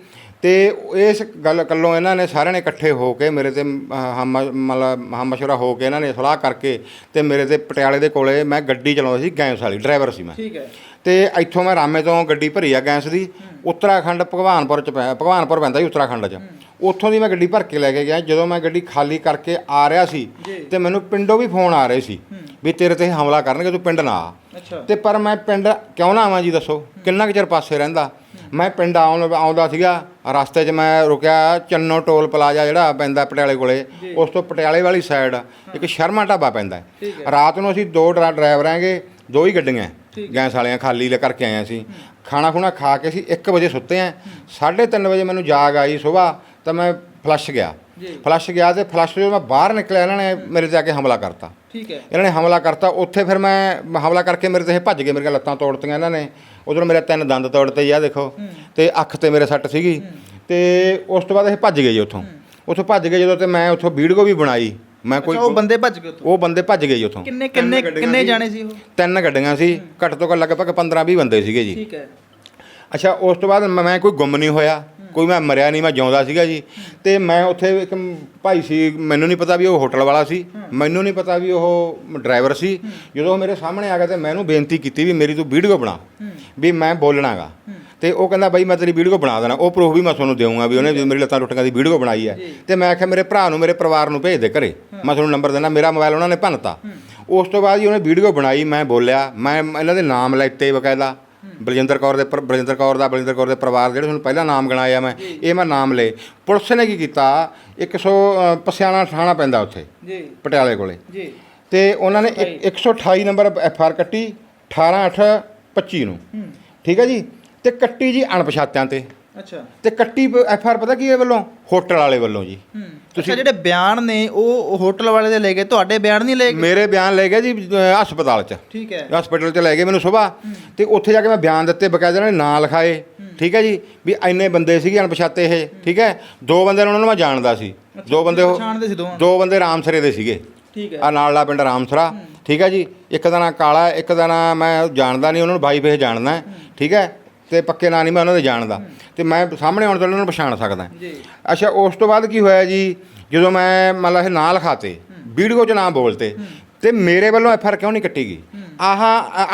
ਤੇ ਇਸ ਗੱਲ ਕੱਲੋਂ ਇਹਨਾਂ ਨੇ ਸਾਰਿਆਂ ਨੇ ਇਕੱਠੇ ਹੋ ਕੇ ਮੇਰੇ ਤੇ ਹਮ ਮਤਲਬ ਹਮ ਮਸ਼ਵਰਾ ਹੋ ਕੇ ਇਹਨਾਂ ਨੇ ਸਲਾਹ ਕਰਕੇ ਤੇ ਮੇਰੇ ਤੇ ਪਟਿਆਲੇ ਦੇ ਕੋਲੇ ਮੈਂ ਗੱਡੀ ਚਲਾਉਂਦਾ ਸੀ ਗੈਂਸ ਵਾਲੀ ਡਰਾਈਵਰ ਸੀ ਮੈਂ। ਠੀਕ ਹੈ। ਤੇ ਇੱਥੋਂ ਮੈਂ ਰਾਮੇ ਤੋਂ ਗੱਡੀ ਭਰੀ ਆ ਗੈਸ ਦੀ। ਉੱਤਰਾਖੰਡ ਭਗਵਾਨਪੁਰ ਚ ਭਗਵਾਨਪੁਰ ਪੈਂਦਾ ਜੀ ਉੱਤਰਾਖੰਡ ਚ। ਉੱਥੋਂ ਦੀ ਮੈਂ ਗੱਡੀ ਭਰ ਕੇ ਲੈ ਕੇ ਗਿਆ ਜਦੋਂ ਮੈਂ ਗੱਡੀ ਖਾਲੀ ਕਰਕੇ ਆ ਰਿਹਾ ਸੀ। ਤੇ ਮੈਨੂੰ ਪਿੰਡੋਂ ਵੀ ਫੋਨ ਆ ਰਹੇ ਸੀ ਵੀ ਤੇਰੇ ਤੇ ਹਮਲਾ ਕਰਨਗੇ ਤੂੰ ਪਿੰਡ ਨਾ ਆ। ਤੇ ਪਰ ਮੈਂ ਪਿੰਡ ਕਿਉਂ ਨਾ ਆਵਾਂ ਜੀ ਦੱਸੋ? ਕਿੰਨਾ ਕੁ ਚਿਰ ਪਾਸੇ ਰਹਿੰਦਾ? ਮੈਂ ਪਿੰਡ ਆਉਣ ਆਉਂਦਾ ਸੀਗਾ ਰਸਤੇ 'ਚ ਮੈਂ ਰੁਕਿਆ ਚੰਨੋ ਟੋਲ ਪਲਾਜ਼ਾ ਜਿਹੜਾ ਪੈਂਦਾ ਪਟਿਆਲੇ ਕੋਲੇ ਉਸ ਤੋਂ ਪਟਿਆਲੇ ਵਾਲੀ ਸਾਈਡ ਇੱਕ ਸ਼ਰਮਾ ਢਾਬਾ ਪੈਂਦਾ ਰਾਤ ਨੂੰ ਅਸੀਂ ਦੋ ਡਰਾ- ਡਰਾਈਵਰ ਆਂਗੇ ਦੋ ਹੀ ਗੱਡੀਆਂ ਗੈਸ ਵਾਲੀਆਂ ਖਾਲੀ ਲੈ ਕਰਕੇ ਆਏ ਸੀ ਖਾਣਾ ਖੁਣਾ ਖਾ ਕੇ ਅਸੀਂ 1 ਵਜੇ ਸੁੱਤੇ ਆਂ 3:30 ਵਜੇ ਮੈਨੂੰ ਜਾਗ ਆਈ ਸਵੇਰ। ਤਾਂ ਮੈਂ ਫਲੱਸ਼ ਗਿਆ। ਜੀ। ਫਲੱਸ਼ ਗਿਆ ਤੇ ਫਲੱਸ਼ ਜਦੋਂ ਮੈਂ ਬਾਹਰ ਨਿਕਲਿਆ ਇਹਨਾਂ ਨੇ ਮੇਰੇ ਤੇ ਆ ਕੇ ਹਮਲਾ ਕਰਤਾ। ਠੀਕ ਹੈ। ਇਹਨਾਂ ਨੇ ਹਮਲਾ ਕਰਤਾ ਉੱਥੇ ਫਿਰ ਮੈਂ ਹਮਲਾ ਕਰਕੇ ਮੇਰੇ ਤੇ ਇਹ ਭੱਜ ਗਏ ਮੇਰੀਆਂ ਲੱਤਾਂ ਤੋੜਤੀਆਂ ਇਹਨਾਂ ਨੇ। ਉਧਰੋਂ ਮੇਰੇ ਤਿੰਨ ਦੰਦ ਤੋੜਤੇ ਆਹ ਦੇਖੋ। ਤੇ ਅੱਖ ਤੇ ਮੇਰੇ ਸੱਟ ਸੀਗੀ। ਤੇ ਉਸ ਤੋਂ ਬਾਅਦ ਇਹ ਭੱਜ ਗਏ ਜੀ ਉੱਥੋਂ। ਉੱਥੋਂ ਭੱਜ ਗਏ ਜਦੋਂ ਤੇ ਮੈਂ ਉੱਥੋਂ ਵੀਡੀਓ ਵੀ ਬਣਾਈ। ਮੈਂ ਕੋਈ ਉਹ ਬੰਦੇ ਭੱਜ ਗਏ ਉੱਥੋਂ? ਉਹ ਬੰਦੇ ਭੱਜ ਗਏ ਜੀ ਉੱਥੋਂ। ਕਿੰਨੇ ਕਿੰਨੇ ਕਿੰਨੇ। ਜਾਣੇ ਸੀ ਉਹ? ਤਿੰਨ ਗੱਡੀਆਂ ਸੀ। ਘੱਟ ਤੋਂ ਘੱਟ ਲਗਭਗ 15 20 ਬੰਦੇ ਸੀਗੇ ਜੀ। ਠੀਕ ਹੈ। ਅੱਛਾ ਉਸ ਤੋਂ ਬਾਅਦ ਮੈਂ ਕੋਈ ਗੁੰਮ ਨਹੀਂ ਹੋਇਆ। ਕੋਈ ਮੈਂ ਮਰਿਆ ਨਹੀਂ ਮੈਂ ਜਿਉਂਦਾ ਸੀਗਾ ਜੀ। ਤੇ ਮੈਂ ਉੱਥੇ ਇੱਕ ਭਾਈ ਸੀ ਮੈਨੂੰ ਨਹੀਂ ਪਤਾ ਵੀ ਉਹ ਹੋਟਲ ਵਾਲਾ ਸੀ। ਮੈਨੂੰ ਨਹੀਂ ਪਤਾ ਵੀ ਉਹ ਡਰਾਈਵਰ ਸੀ। ਜਦੋਂ ਉਹ ਮੇਰੇ ਸਾਹਮਣੇ ਆ ਗਿਆ ਤੇ ਮੈਂ ਉਹਨੂੰ ਬੇਨਤੀ ਕੀਤੀ ਵੀ ਮੇਰੀ ਤੂੰ ਵੀਡੀਓ ਬਣਾ ਵੀ ਮੈਂ ਬੋਲਣਾਗਾ। ਤੇ ਉਹ ਕਹਿੰਦਾ ਬਾਈ ਮੈਂ ਤੇਰੀ ਵੀਡੀਓ ਬਣਾ ਦੇਣਾ। ਉਹ ਪ੍ਰੂਫ ਵੀ ਮੈਂ ਤੁਹਾਨੂੰ ਦੇਵਾਂਗਾ ਵੀ ਉਹਨੇ ਮੇਰੀ ਲੱਤਾਂ ਟੁੱਟੀਆਂ ਦੀ ਵੀਡੀਓ ਬਣਾਈ ਹੈ। ਤੇ ਮੈਂ ਆਖਿਆ ਮੇਰੇ ਭਰਾ ਨੂੰ ਮੇਰੇ ਪਰਿਵਾਰ ਨੂੰ ਭੇਜ ਦੇ ਘਰੇ। ਮੈਂ ਤੁਹਾਨੂੰ ਨੰਬਰ ਦੇਣਾ। ਮੇਰਾ ਮੋਬਾਈਲ ਉਹਨਾਂ ਨੇ ਭੰਨਤਾ। ਉਸ ਤੋਂ ਬਾਅਦ ਜੀ ਉਹਨੇ ਵੀਡੀਓ ਬਣਾਈ ਮੈਂ ਬੋਲਿਆ। ਮੈਂ ਇਹਨਾਂ ਦੇ ਨਾਮ ਲੈਤੇ ਬਕਾਇਦਾ। ਬਲਜਿੰਦਰ ਕੌਰ ਦੇ ਪਰ- ਬਲਜਿੰਦਰ ਕੌਰ ਦਾ ਬਲਜਿੰਦਰ ਕੌਰ ਦੇ ਪਰਿਵਾਰ ਜਿਹੜੇ ਤੁਹਾਨੂੰ ਪਹਿਲਾਂ ਨਾਮ ਗਣਾਇਆ ਮੈਂ ਇਹ ਮੈਂ ਨਾਮ ਲਏ। ਪੁਲਿਸ ਨੇ ਕੀ ਕੀਤਾ? 100 ਅ, ਪਸਿਆਣਾ ਥਾਣਾ ਪੈਂਦਾ ਉੱਥੇ ਜੀ। ਪਟਿਆਲੇ ਕੋਲੇ। ਜੀ। ਤੇ ਉਹਨਾਂ ਨੇ ਇੱਕ- 128 ਨੰਬਰ ਐਫ ਆਰ ਕੱਟੀ 18 8 25 ਨੂੰ। ਠੀਕ ਹੈ ਜੀ? ਤੇ ਕੱਟੀ ਜੀ ਅਣਪਛਾਤਿਆਂ ਤੇ। ਅੱਛਾ। ਤੇ ਕੱਟੀ ਐਫ ਆਰ ਪਤਾ ਕੀ ਹੈ ਵੱਲੋਂ? ਹੋਟਲ ਵਾਲੇ ਵੱਲੋਂ ਜੀ। ਤੁਸੀਂ ਜਿਹੜੇ ਬਿਆਨ ਨੇ ਉਹ ਹੋਟਲ ਵਾਲੇ ਦੇ ਲੈ ਗਏ ਤੁਹਾਡੇ ਬਿਆਨ ਨਹੀਂ ਲੈ ਗਏ? ਮੇਰੇ ਬਿਆਨ ਲੈ ਗਏ ਜੀ ਹਸਪਤਾਲ 'ਚ। ਠੀਕ ਹੈ। ਹਸਪੀਟਲ 'ਚ ਲੈ ਗਏ ਮੈਨੂੰ ਸਵੇਰ ਤੇ ਉੱਥੇ ਜਾ ਕੇ ਮੈਂ ਬਿਆਨ ਦਿੱਤੇ ਬਕਾਇਦਾ ਨੇ ਨਾਂ ਲਿਖਾਏ। ਠੀਕ ਹੈ ਜੀ? ਵੀ ਇੰਨੇ ਬੰਦੇ ਸੀਗੇ ਅਣਪਛਾਤੇ ਇਹ। ਠੀਕ ਹੈ? ਦੋ ਬੰਦੇ ਉਹਨਾਂ ਨੂੰ ਮੈਂ ਜਾਣਦਾ ਸੀ। ਦੋ ਬੰਦੇ ਉਹ। ਦੋ ਬੰਦੇ ਰਾਮਸਰੇ ਦੇ ਸੀਗੇ। ਠੀਕ ਹੈ। ਆ ਨਾਲਲਾ ਪਿੰਡ ਰਾਮਸਰਾ। ਠੀਕ ਹੈ ਜੀ? ਇੱਕ ਦਾ ਨਾਂ ਕਾਲਾ ਇੱਕ ਦਾ ਨਾਂ ਮੈਂ ਜਾਣਦਾ ਨਹੀਂ ਉਹਨਾਂ ਨੂੰ ਬਾਈ ਫੇਸ ਜਾਣਦਾ। ਠੀਕ ਹੈ? ਤੇ ਪੱਕੇ ਨਾਂ ਨਹੀਂ ਮੈਂ ਉਹਨਾਂ ਦੇ ਜਾਣਦਾ। ਤੇ ਮੈਂ ਸਾਹਮਣੇ ਆਉਣ ਤੋਂ ਉਹਨਾਂ ਨੂੰ ਪਛਾਣ ਸਕਦਾ। ਜੀ। ਅੱਛਾ ਉਸ ਤੋਂ ਬਾਅਦ ਕੀ ਹੋਇਆ ਜੀ? ਜਦੋਂ ਮੈਂ ਮੰਨ ਲਾ ਇਹ ਨਾਂ ਲਿਖਾਤੇ ਵੀਡੀਓ 'ਚ ਨਾਂ ਬੋਲਤੇ ਤੇ ਮੇਰੇ ਵੱਲੋਂ ਐਫ ਆਰ ਕਿਉਂ ਨਹੀਂ ਕੱਟੀ ਗਈ? ਆਹ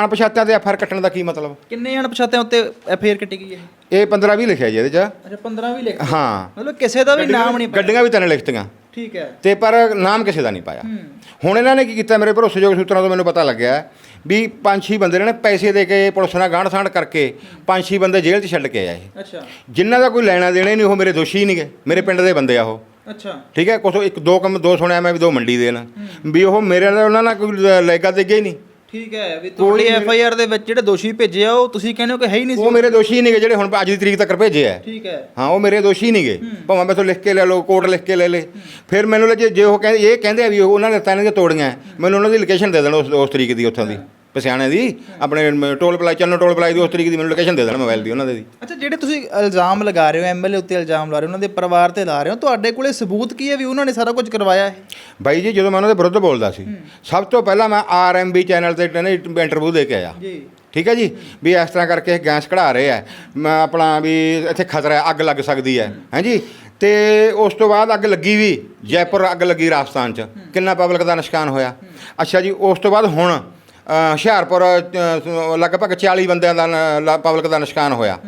ਅਣਪਛਾਤਿਆਂ ਦੇ ਐਫ ਆਰ ਕੱਟਣ ਦਾ ਕੀ ਮਤਲਬ? ਕਿੰਨੇ ਅਣਪਛਾਤਿਆਂ ਉੱਤੇ ਐਫਆਈਆਰ ਕੱਟੀ ਗਈ ਹੈ? ਇਹ 15 ਵੀ ਲਿਖਿਆ ਜੀ ਇਹਦੇ 'ਚ। ਅੱਛਾ 15 ਵੀ ਲਿਖ ਹਾਂ। ਮਤਲਬ ਕਿਸੇ ਦਾ ਵੀ ਨਾਮ ਨਹੀਂ ਗੱਡੀਆਂ ਵੀ ਤਿੰਨ ਲਿਖਤੀਆਂ। ਠੀਕ ਹੈ। ਤੇ ਪਰ ਨਾਮ ਕਿਸੇ ਦਾ ਨਹੀਂ ਪਾਇਆ। ਹੂੰ। ਹੁਣ ਇਹਨਾਂ ਨੇ ਕੀ ਕੀਤਾ ਮੇਰੇ ਭਰੋਸੇਯੋਗ ਸੂਤਰਾਂ ਤੋਂ ਮੈਨੂੰ ਪਤਾ ਲੱਗਿਆ ਵੀ ਪੰਜ ਛੇ ਬੰਦੇ ਨੇ ਪੈਸੇ ਦੇ ਕੇ ਪੁਲਿਸ ਨਾਲ ਗਾਂਢ ਸਾਂਢ ਕਰਕੇ ਪੰਜ ਛੇ ਬੰਦੇ ਜੇਲ੍ਹ 'ਚ ਛੱਡ ਕੇ ਆਏ। ਅੱਛਾ। ਜਿਨ੍ਹਾਂ ਦਾ ਕੋਈ ਲੈਣਾ ਦੇਣਾ ਹੀ ਨਹੀਂ ਉਹ ਮੇਰੇ ਦੋਸ਼ੀ ਹੀ ਨਹੀਂਗੇ। ਮੇਰੇ ਪਿੰਡ ਦੇ ਬੰਦੇ ਆ ਉਹ। ਅੱਛਾ। ਠੀਕ ਹੈ ਕੁਛ ਇੱਕ ਦੋ ਕੰਮ ਦੋ ਸੁਣਿਆ ਮੈਂ ਵੀ ਦੋ ਮੰਡੀ ਦੇ ਨਾ ਵੀ ਉਹ ਮੇਰੇ ਨਾਲ ਉਹਨਾਂ ਨਾਲ ਕੋਈ ਲੈਗਾ ਤੇ ਗਏ ਨਹੀਂ। ਠੀਕ ਹੈ ਵੀ ਤੁਹਾਡੀ ਐਫਆਈਆਰ ਦੇ ਵਿੱਚ ਜਿਹੜੇ ਦੋਸ਼ੀ ਭੇਜੇ ਆ ਉਹ ਤੁਸੀਂ ਕਹਿੰਦੇ ਹੋ ਕਿ ਹੈ ਹੀ ਨਹੀਂ ਸੀ? ਉਹ ਮੇਰੇ ਦੋਸ਼ੀ ਨਹੀਂਗੇ ਜਿਹੜੇ ਹੁਣ ਅੱਜ ਦੀ ਤਰੀਕ ਤੱਕ ਭੇਜੇ ਆ। ਠੀਕ ਹੈ। ਹਾਂ ਉਹ ਮੇਰੇ ਦੋਸ਼ੀ ਨਹੀਂਗੇ। ਭਾਵੇਂ ਮੈਥੋਂ ਲਿਖ ਕੇ ਲੈ ਲਓ ਕੋਰਟ ਲਿਖ ਕੇ ਲੈ ਲੇ। ਫਿਰ ਮੈਨੂੰ ਲੱਗੇ ਜੇ ਉਹ ਕਹਿੰਦੇ ਇਹ ਕਹਿੰਦੇ ਆ ਵੀ ਉਹ ਉਹਨਾਂ ਨੇ ਤਾਂ ਤੋੜੀਆਂ। ਮੈਨੂੰ ਉਹਨਾਂ ਦੀ ਲੋਕੇਸ਼ਨ ਦੇ ਦੇਣ ਉਸ ਉਸ ਤਰੀਕ ਦੀ ਉੱਥੋਂ ਦੀ। ਪਸਿਆਣੇ ਦੀ ਆਪਣੇ ਟੋਲ ਪਲਾਈ ਚੰਨੋ ਟੋਲ ਪਲਾਈ ਦੀ ਉਸ ਤਰੀਕ ਦੀ ਮੈਨੂੰ ਲੋਕੇਸ਼ਨ ਦੇ ਦੇਣ ਮੋਬਾਈਲ ਦੀ ਉਹਨਾਂ ਦੇ ਦੀ। ਅੱਛਾ ਜਿਹੜੇ ਤੁਸੀਂ ਇਲਜ਼ਾਮ ਲਗਾ ਰਹੇ ਹੋ ਐਮਐਲਏ ਉੱਤੇ ਇਲਜ਼ਾਮ ਲਾ ਰਹੇ ਹੋ ਉਹਨਾਂ ਦੇ ਪਰਿਵਾਰ ਤੇ ਲਾ ਰਹੇ ਹੋ ਤੁਹਾਡੇ ਕੋਲੇ ਸਬੂਤ ਕੀ ਹੈ ਵੀ ਉਹਨਾਂ ਨੇ ਸਾਰਾ ਕੁਝ ਕਰਵਾਇਆ ਹੈ? ਬਾਈ ਜੀ ਜਦੋਂ ਮੈਂ ਉਹਨਾਂ ਦੇ ਵਿਰੁੱਧ ਬੋਲਦਾ ਸੀ ਸਭ ਤੋਂ ਪਹਿਲਾਂ ਮੈਂ ਆਰਐਮਬੀ ਚੈਨਲ ਤੇ ਇੰਟਰਵਿਊ ਦੇ ਕੇ ਆਇਆ। ਜੀ। ਠੀਕ ਹੈ ਜੀ? ਵੀ ਇਸ ਤਰ੍ਹਾਂ ਕਰਕੇ ਇਹ ਗੈਸ ਕਢਾ ਰਹੇ ਆ ਮੈਂ ਆਪਣਾ ਵੀ ਇੱਥੇ ਖਤਰਾ ਅੱਗ ਲੱਗ ਸਕਦੀ ਹੈ। ਹਾਂਜੀ ਤੇ ਉਸ ਤੋਂ ਬਾਅਦ ਅੱਗ ਲੱਗੀ ਵੀ ਜੈਪੁਰ ਅੱਗ ਲੱਗੀ ਰਾਜਸਥਾਨ 'ਚ। ਕਿੰਨਾ ਪਬਲਿਕ ਦਾ ਨੁਕਸਾਨ ਹੋਇਆ। ਅੱਛਾ ਜੀ ਉਸ ਤੋਂ ਬਾਅਦ ਹੁਣ ਹੁਸ਼ਿਆਰਪੁਰ ਲਗਭਗ 40 ਬੰਦਿਆਂ ਦਾ ਪਬਲਿਕ ਦਾ ਨੁਕਸਾਨ ਹੋਇਆ।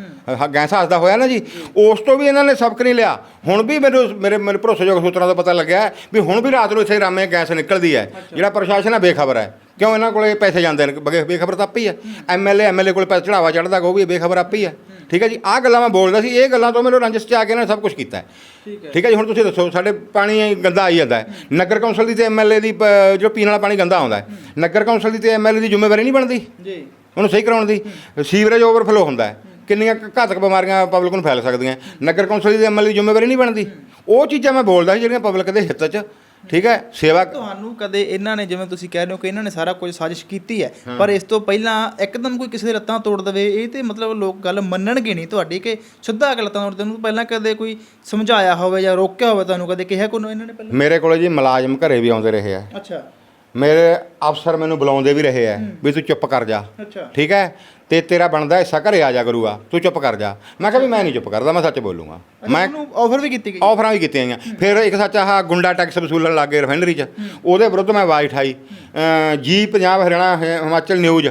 ਗੈਸ ਹਾਦਸਾ ਹੋਇਆ ਨਾ ਜੀ। ਉਸ ਤੋਂ ਵੀ ਇਹਨਾਂ ਨੇ ਸਬਕ ਨਹੀਂ ਲਿਆ। ਹੁਣ ਵੀ ਮੈਨੂੰ ਮੇਰੇ ਮੇਰੇ ਭਰੋਸੇਯੋਗ ਸੂਤਰਾਂ ਤੋਂ ਪਤਾ ਲੱਗਿਆ ਵੀ ਹੁਣ ਵੀ ਰਾਤ ਨੂੰ ਇੱਥੇ ਰਾਮੇ ਗੈਸ ਨਿਕਲਦੀ ਹੈ। ਜਿਹੜਾ ਪ੍ਰਸ਼ਾਸਨ ਹੈ ਬੇਖਬਰ ਹੈ। ਕਿਉਂ ਇਹਨਾਂ ਕੋਲੇ ਪੈਸੇ ਜਾਂਦੇ ਨੇ? ਬੇਖਬਰ ਤਾਂ ਆਪੇ ਹੀ ਹੈ। ਐਮਐਲਏ ਐਮਐਲਏ ਕੋਲ ਪੈਸੇ ਚੜਾਵਾ ਚੜਦਾ ਉਹ ਵੀ ਬੇਖਬਰ ਆਪੇ ਹੀ। ਹੈ। ਠੀਕ ਹੈ ਜੀ ਆਹ ਗੱਲਾਂ ਮੈਂ ਬੋਲਦਾ ਸੀ ਇਹ ਗੱਲਾਂ ਤੋਂ ਮੈਨੂੰ ਰੰਜਿਸ਼ ਚ ਆ ਕੇ ਇਹਨਾਂ ਨੇ ਸਭ ਕੁਝ ਕੀਤਾ ਹੈ। ਠੀਕ ਹੈ। ਜੀ ਹੁਣ ਤੁਸੀਂ ਦੱਸੋ ਸਾਡੇ ਪਾਣੀ ਗੰਦਾ ਆਈ ਜਾਂਦਾ ਹੈ। ਨਗਰ ਕੌਂਸਲ ਦੀ ਤੇ ਐਮਐਲਏ ਦੀ ਜੋ ਪੀਣ ਵਾਲਾ ਪਾਣੀ ਗੰਦਾ ਆਉਂਦਾ ਹੈ। ਨਗਰ ਕੌਂਸਲ ਦੀ ਤੇ ਐਮਐਲਏ ਦੀ ਜ਼ਿੰਮੇਵਾਰੀ ਨਹੀਂ ਬਣਦੀ। ਜੀ। ਉਹਨੂੰ ਸਹੀ ਕਰਾਉਣ ਦੀ। ਸੀਵਰੇਜ ਓਵਰਫਲੋ ਹੁੰਦਾ ਹੈ। ਕਿੰਨੀਆਂ ਘਾਤਕ ਬਿਮਾਰੀਆਂ ਪਬਲਿਕ ਨੂੰ ਫੈਲ ਸਕਦੀਆਂ। ਨਗਰ ਕੌਂਸਲ ਦੀ ਐਮਐਲਏ ਦੀ ਜ਼ਿੰਮੇਵਾਰੀ ਨਹੀਂ ਬਣਦੀ। ਉਹ ਚੀਜ਼ਾਂ ਮੈਂ ਬੋਲਦਾ ਸੀ ਜਿਹੜੀਆਂ ਪਬਲਿਕ ਦੇ ਹਿੱਤ 'ਚ ਠੀਕ ਹੈ? ਸੇਵਾ ਤੁਹਾਨੂੰ ਕਦੇ ਇਹਨਾਂ ਨੇ ਜਿਵੇਂ ਤੁਸੀਂ ਕਹਿ ਰਹੇ ਹੋ ਕਿ ਇਹਨਾਂ ਨੇ ਸਾਰਾ ਕੁਝ ਸਾਜ਼ਿਸ਼ ਕੀਤੀ ਹੈ ਪਰ ਇਸ ਤੋਂ ਪਹਿਲਾਂ ਇੱਕਦਮ ਕੋਈ ਕਿਸੇ ਦੇ ਲੱਤਾਂ ਤੋੜ ਦੇਵੇ ਇਹ ਤੇ ਮਤਲਬ ਲੋਕ ਗੱਲ ਮੰਨਣਗੇ ਨਹੀਂ ਤੁਹਾਡੀ ਕਿ ਸਿੱਧਾ ਕਿ ਲੱਤਾਂ ਤੋੜ ਦੇਣ ਨੂੰ ਪਹਿਲਾਂ ਕਦੇ ਕੋਈ ਸਮਝਾਇਆ ਹੋਵੇ ਜਾਂ ਰੋਕਿਆ ਹੋਵੇ ਤੁਹਾਨੂੰ ਕਦੇ ਕਿਹਾ ਕੋਈ ਇਹਨਾਂ ਨੇ ਪਹਿਲਾਂ? ਮੇਰੇ ਕੋਲੇ ਜੀ ਮੁਲਾਜ਼ਮ ਘਰੇ ਵੀ ਆਉਂਦੇ ਰਹੇ ਆ। ਅੱਛਾ। ਮੇਰੇ ਅਫਸਰ ਮੈਨੂੰ ਬੁਲਾਉਂਦੇ ਵੀ ਰਹੇ ਆ ਵੀ ਤੂੰ ਚੁੱਪ ਕਰ ਜਾ। ਅੱਛਾ। ਠੀਕ ਹੈ ਤੇ ਤੇਰਾ ਬਣਦਾ ਹਿੱਸਾ ਘਰੇ ਆ ਜਾ ਕਰੂਗਾ ਤੂੰ ਚੁੱਪ ਕਰ ਜਾ। ਮੈਂ ਕਿਹਾ ਵੀ ਮੈਂ ਨਹੀਂ ਚੁੱਪ ਕਰਦਾ ਮੈਂ ਸੱਚ ਬੋਲੂੰਗਾ। ਮੈਂ ਮੈਨੂੰ ਆਫਰ ਵੀ ਕੀਤੀ ਗਈ? ਆਫਰਾਂ ਵੀ ਕੀਤੀਆਂ ਗਈਆਂ। ਫਿਰ ਇੱਕ ਸੱਚ ਆਹ ਗੁੰਡਾ ਟੈਕਸ ਵਸੂਲਣ ਲੱਗ ਗਏ ਰਿਫਾਈਨਰੀ 'ਚ। ਉਹਦੇ ਵਿਰੁੱਧ ਮੈਂ ਆਵਾਜ਼ ਉਠਾਈ ਜੀ ਪੰਜਾਬ ਹਰਿਆਣਾ ਹਿਮਾਚਲ ਨਿਊਜ਼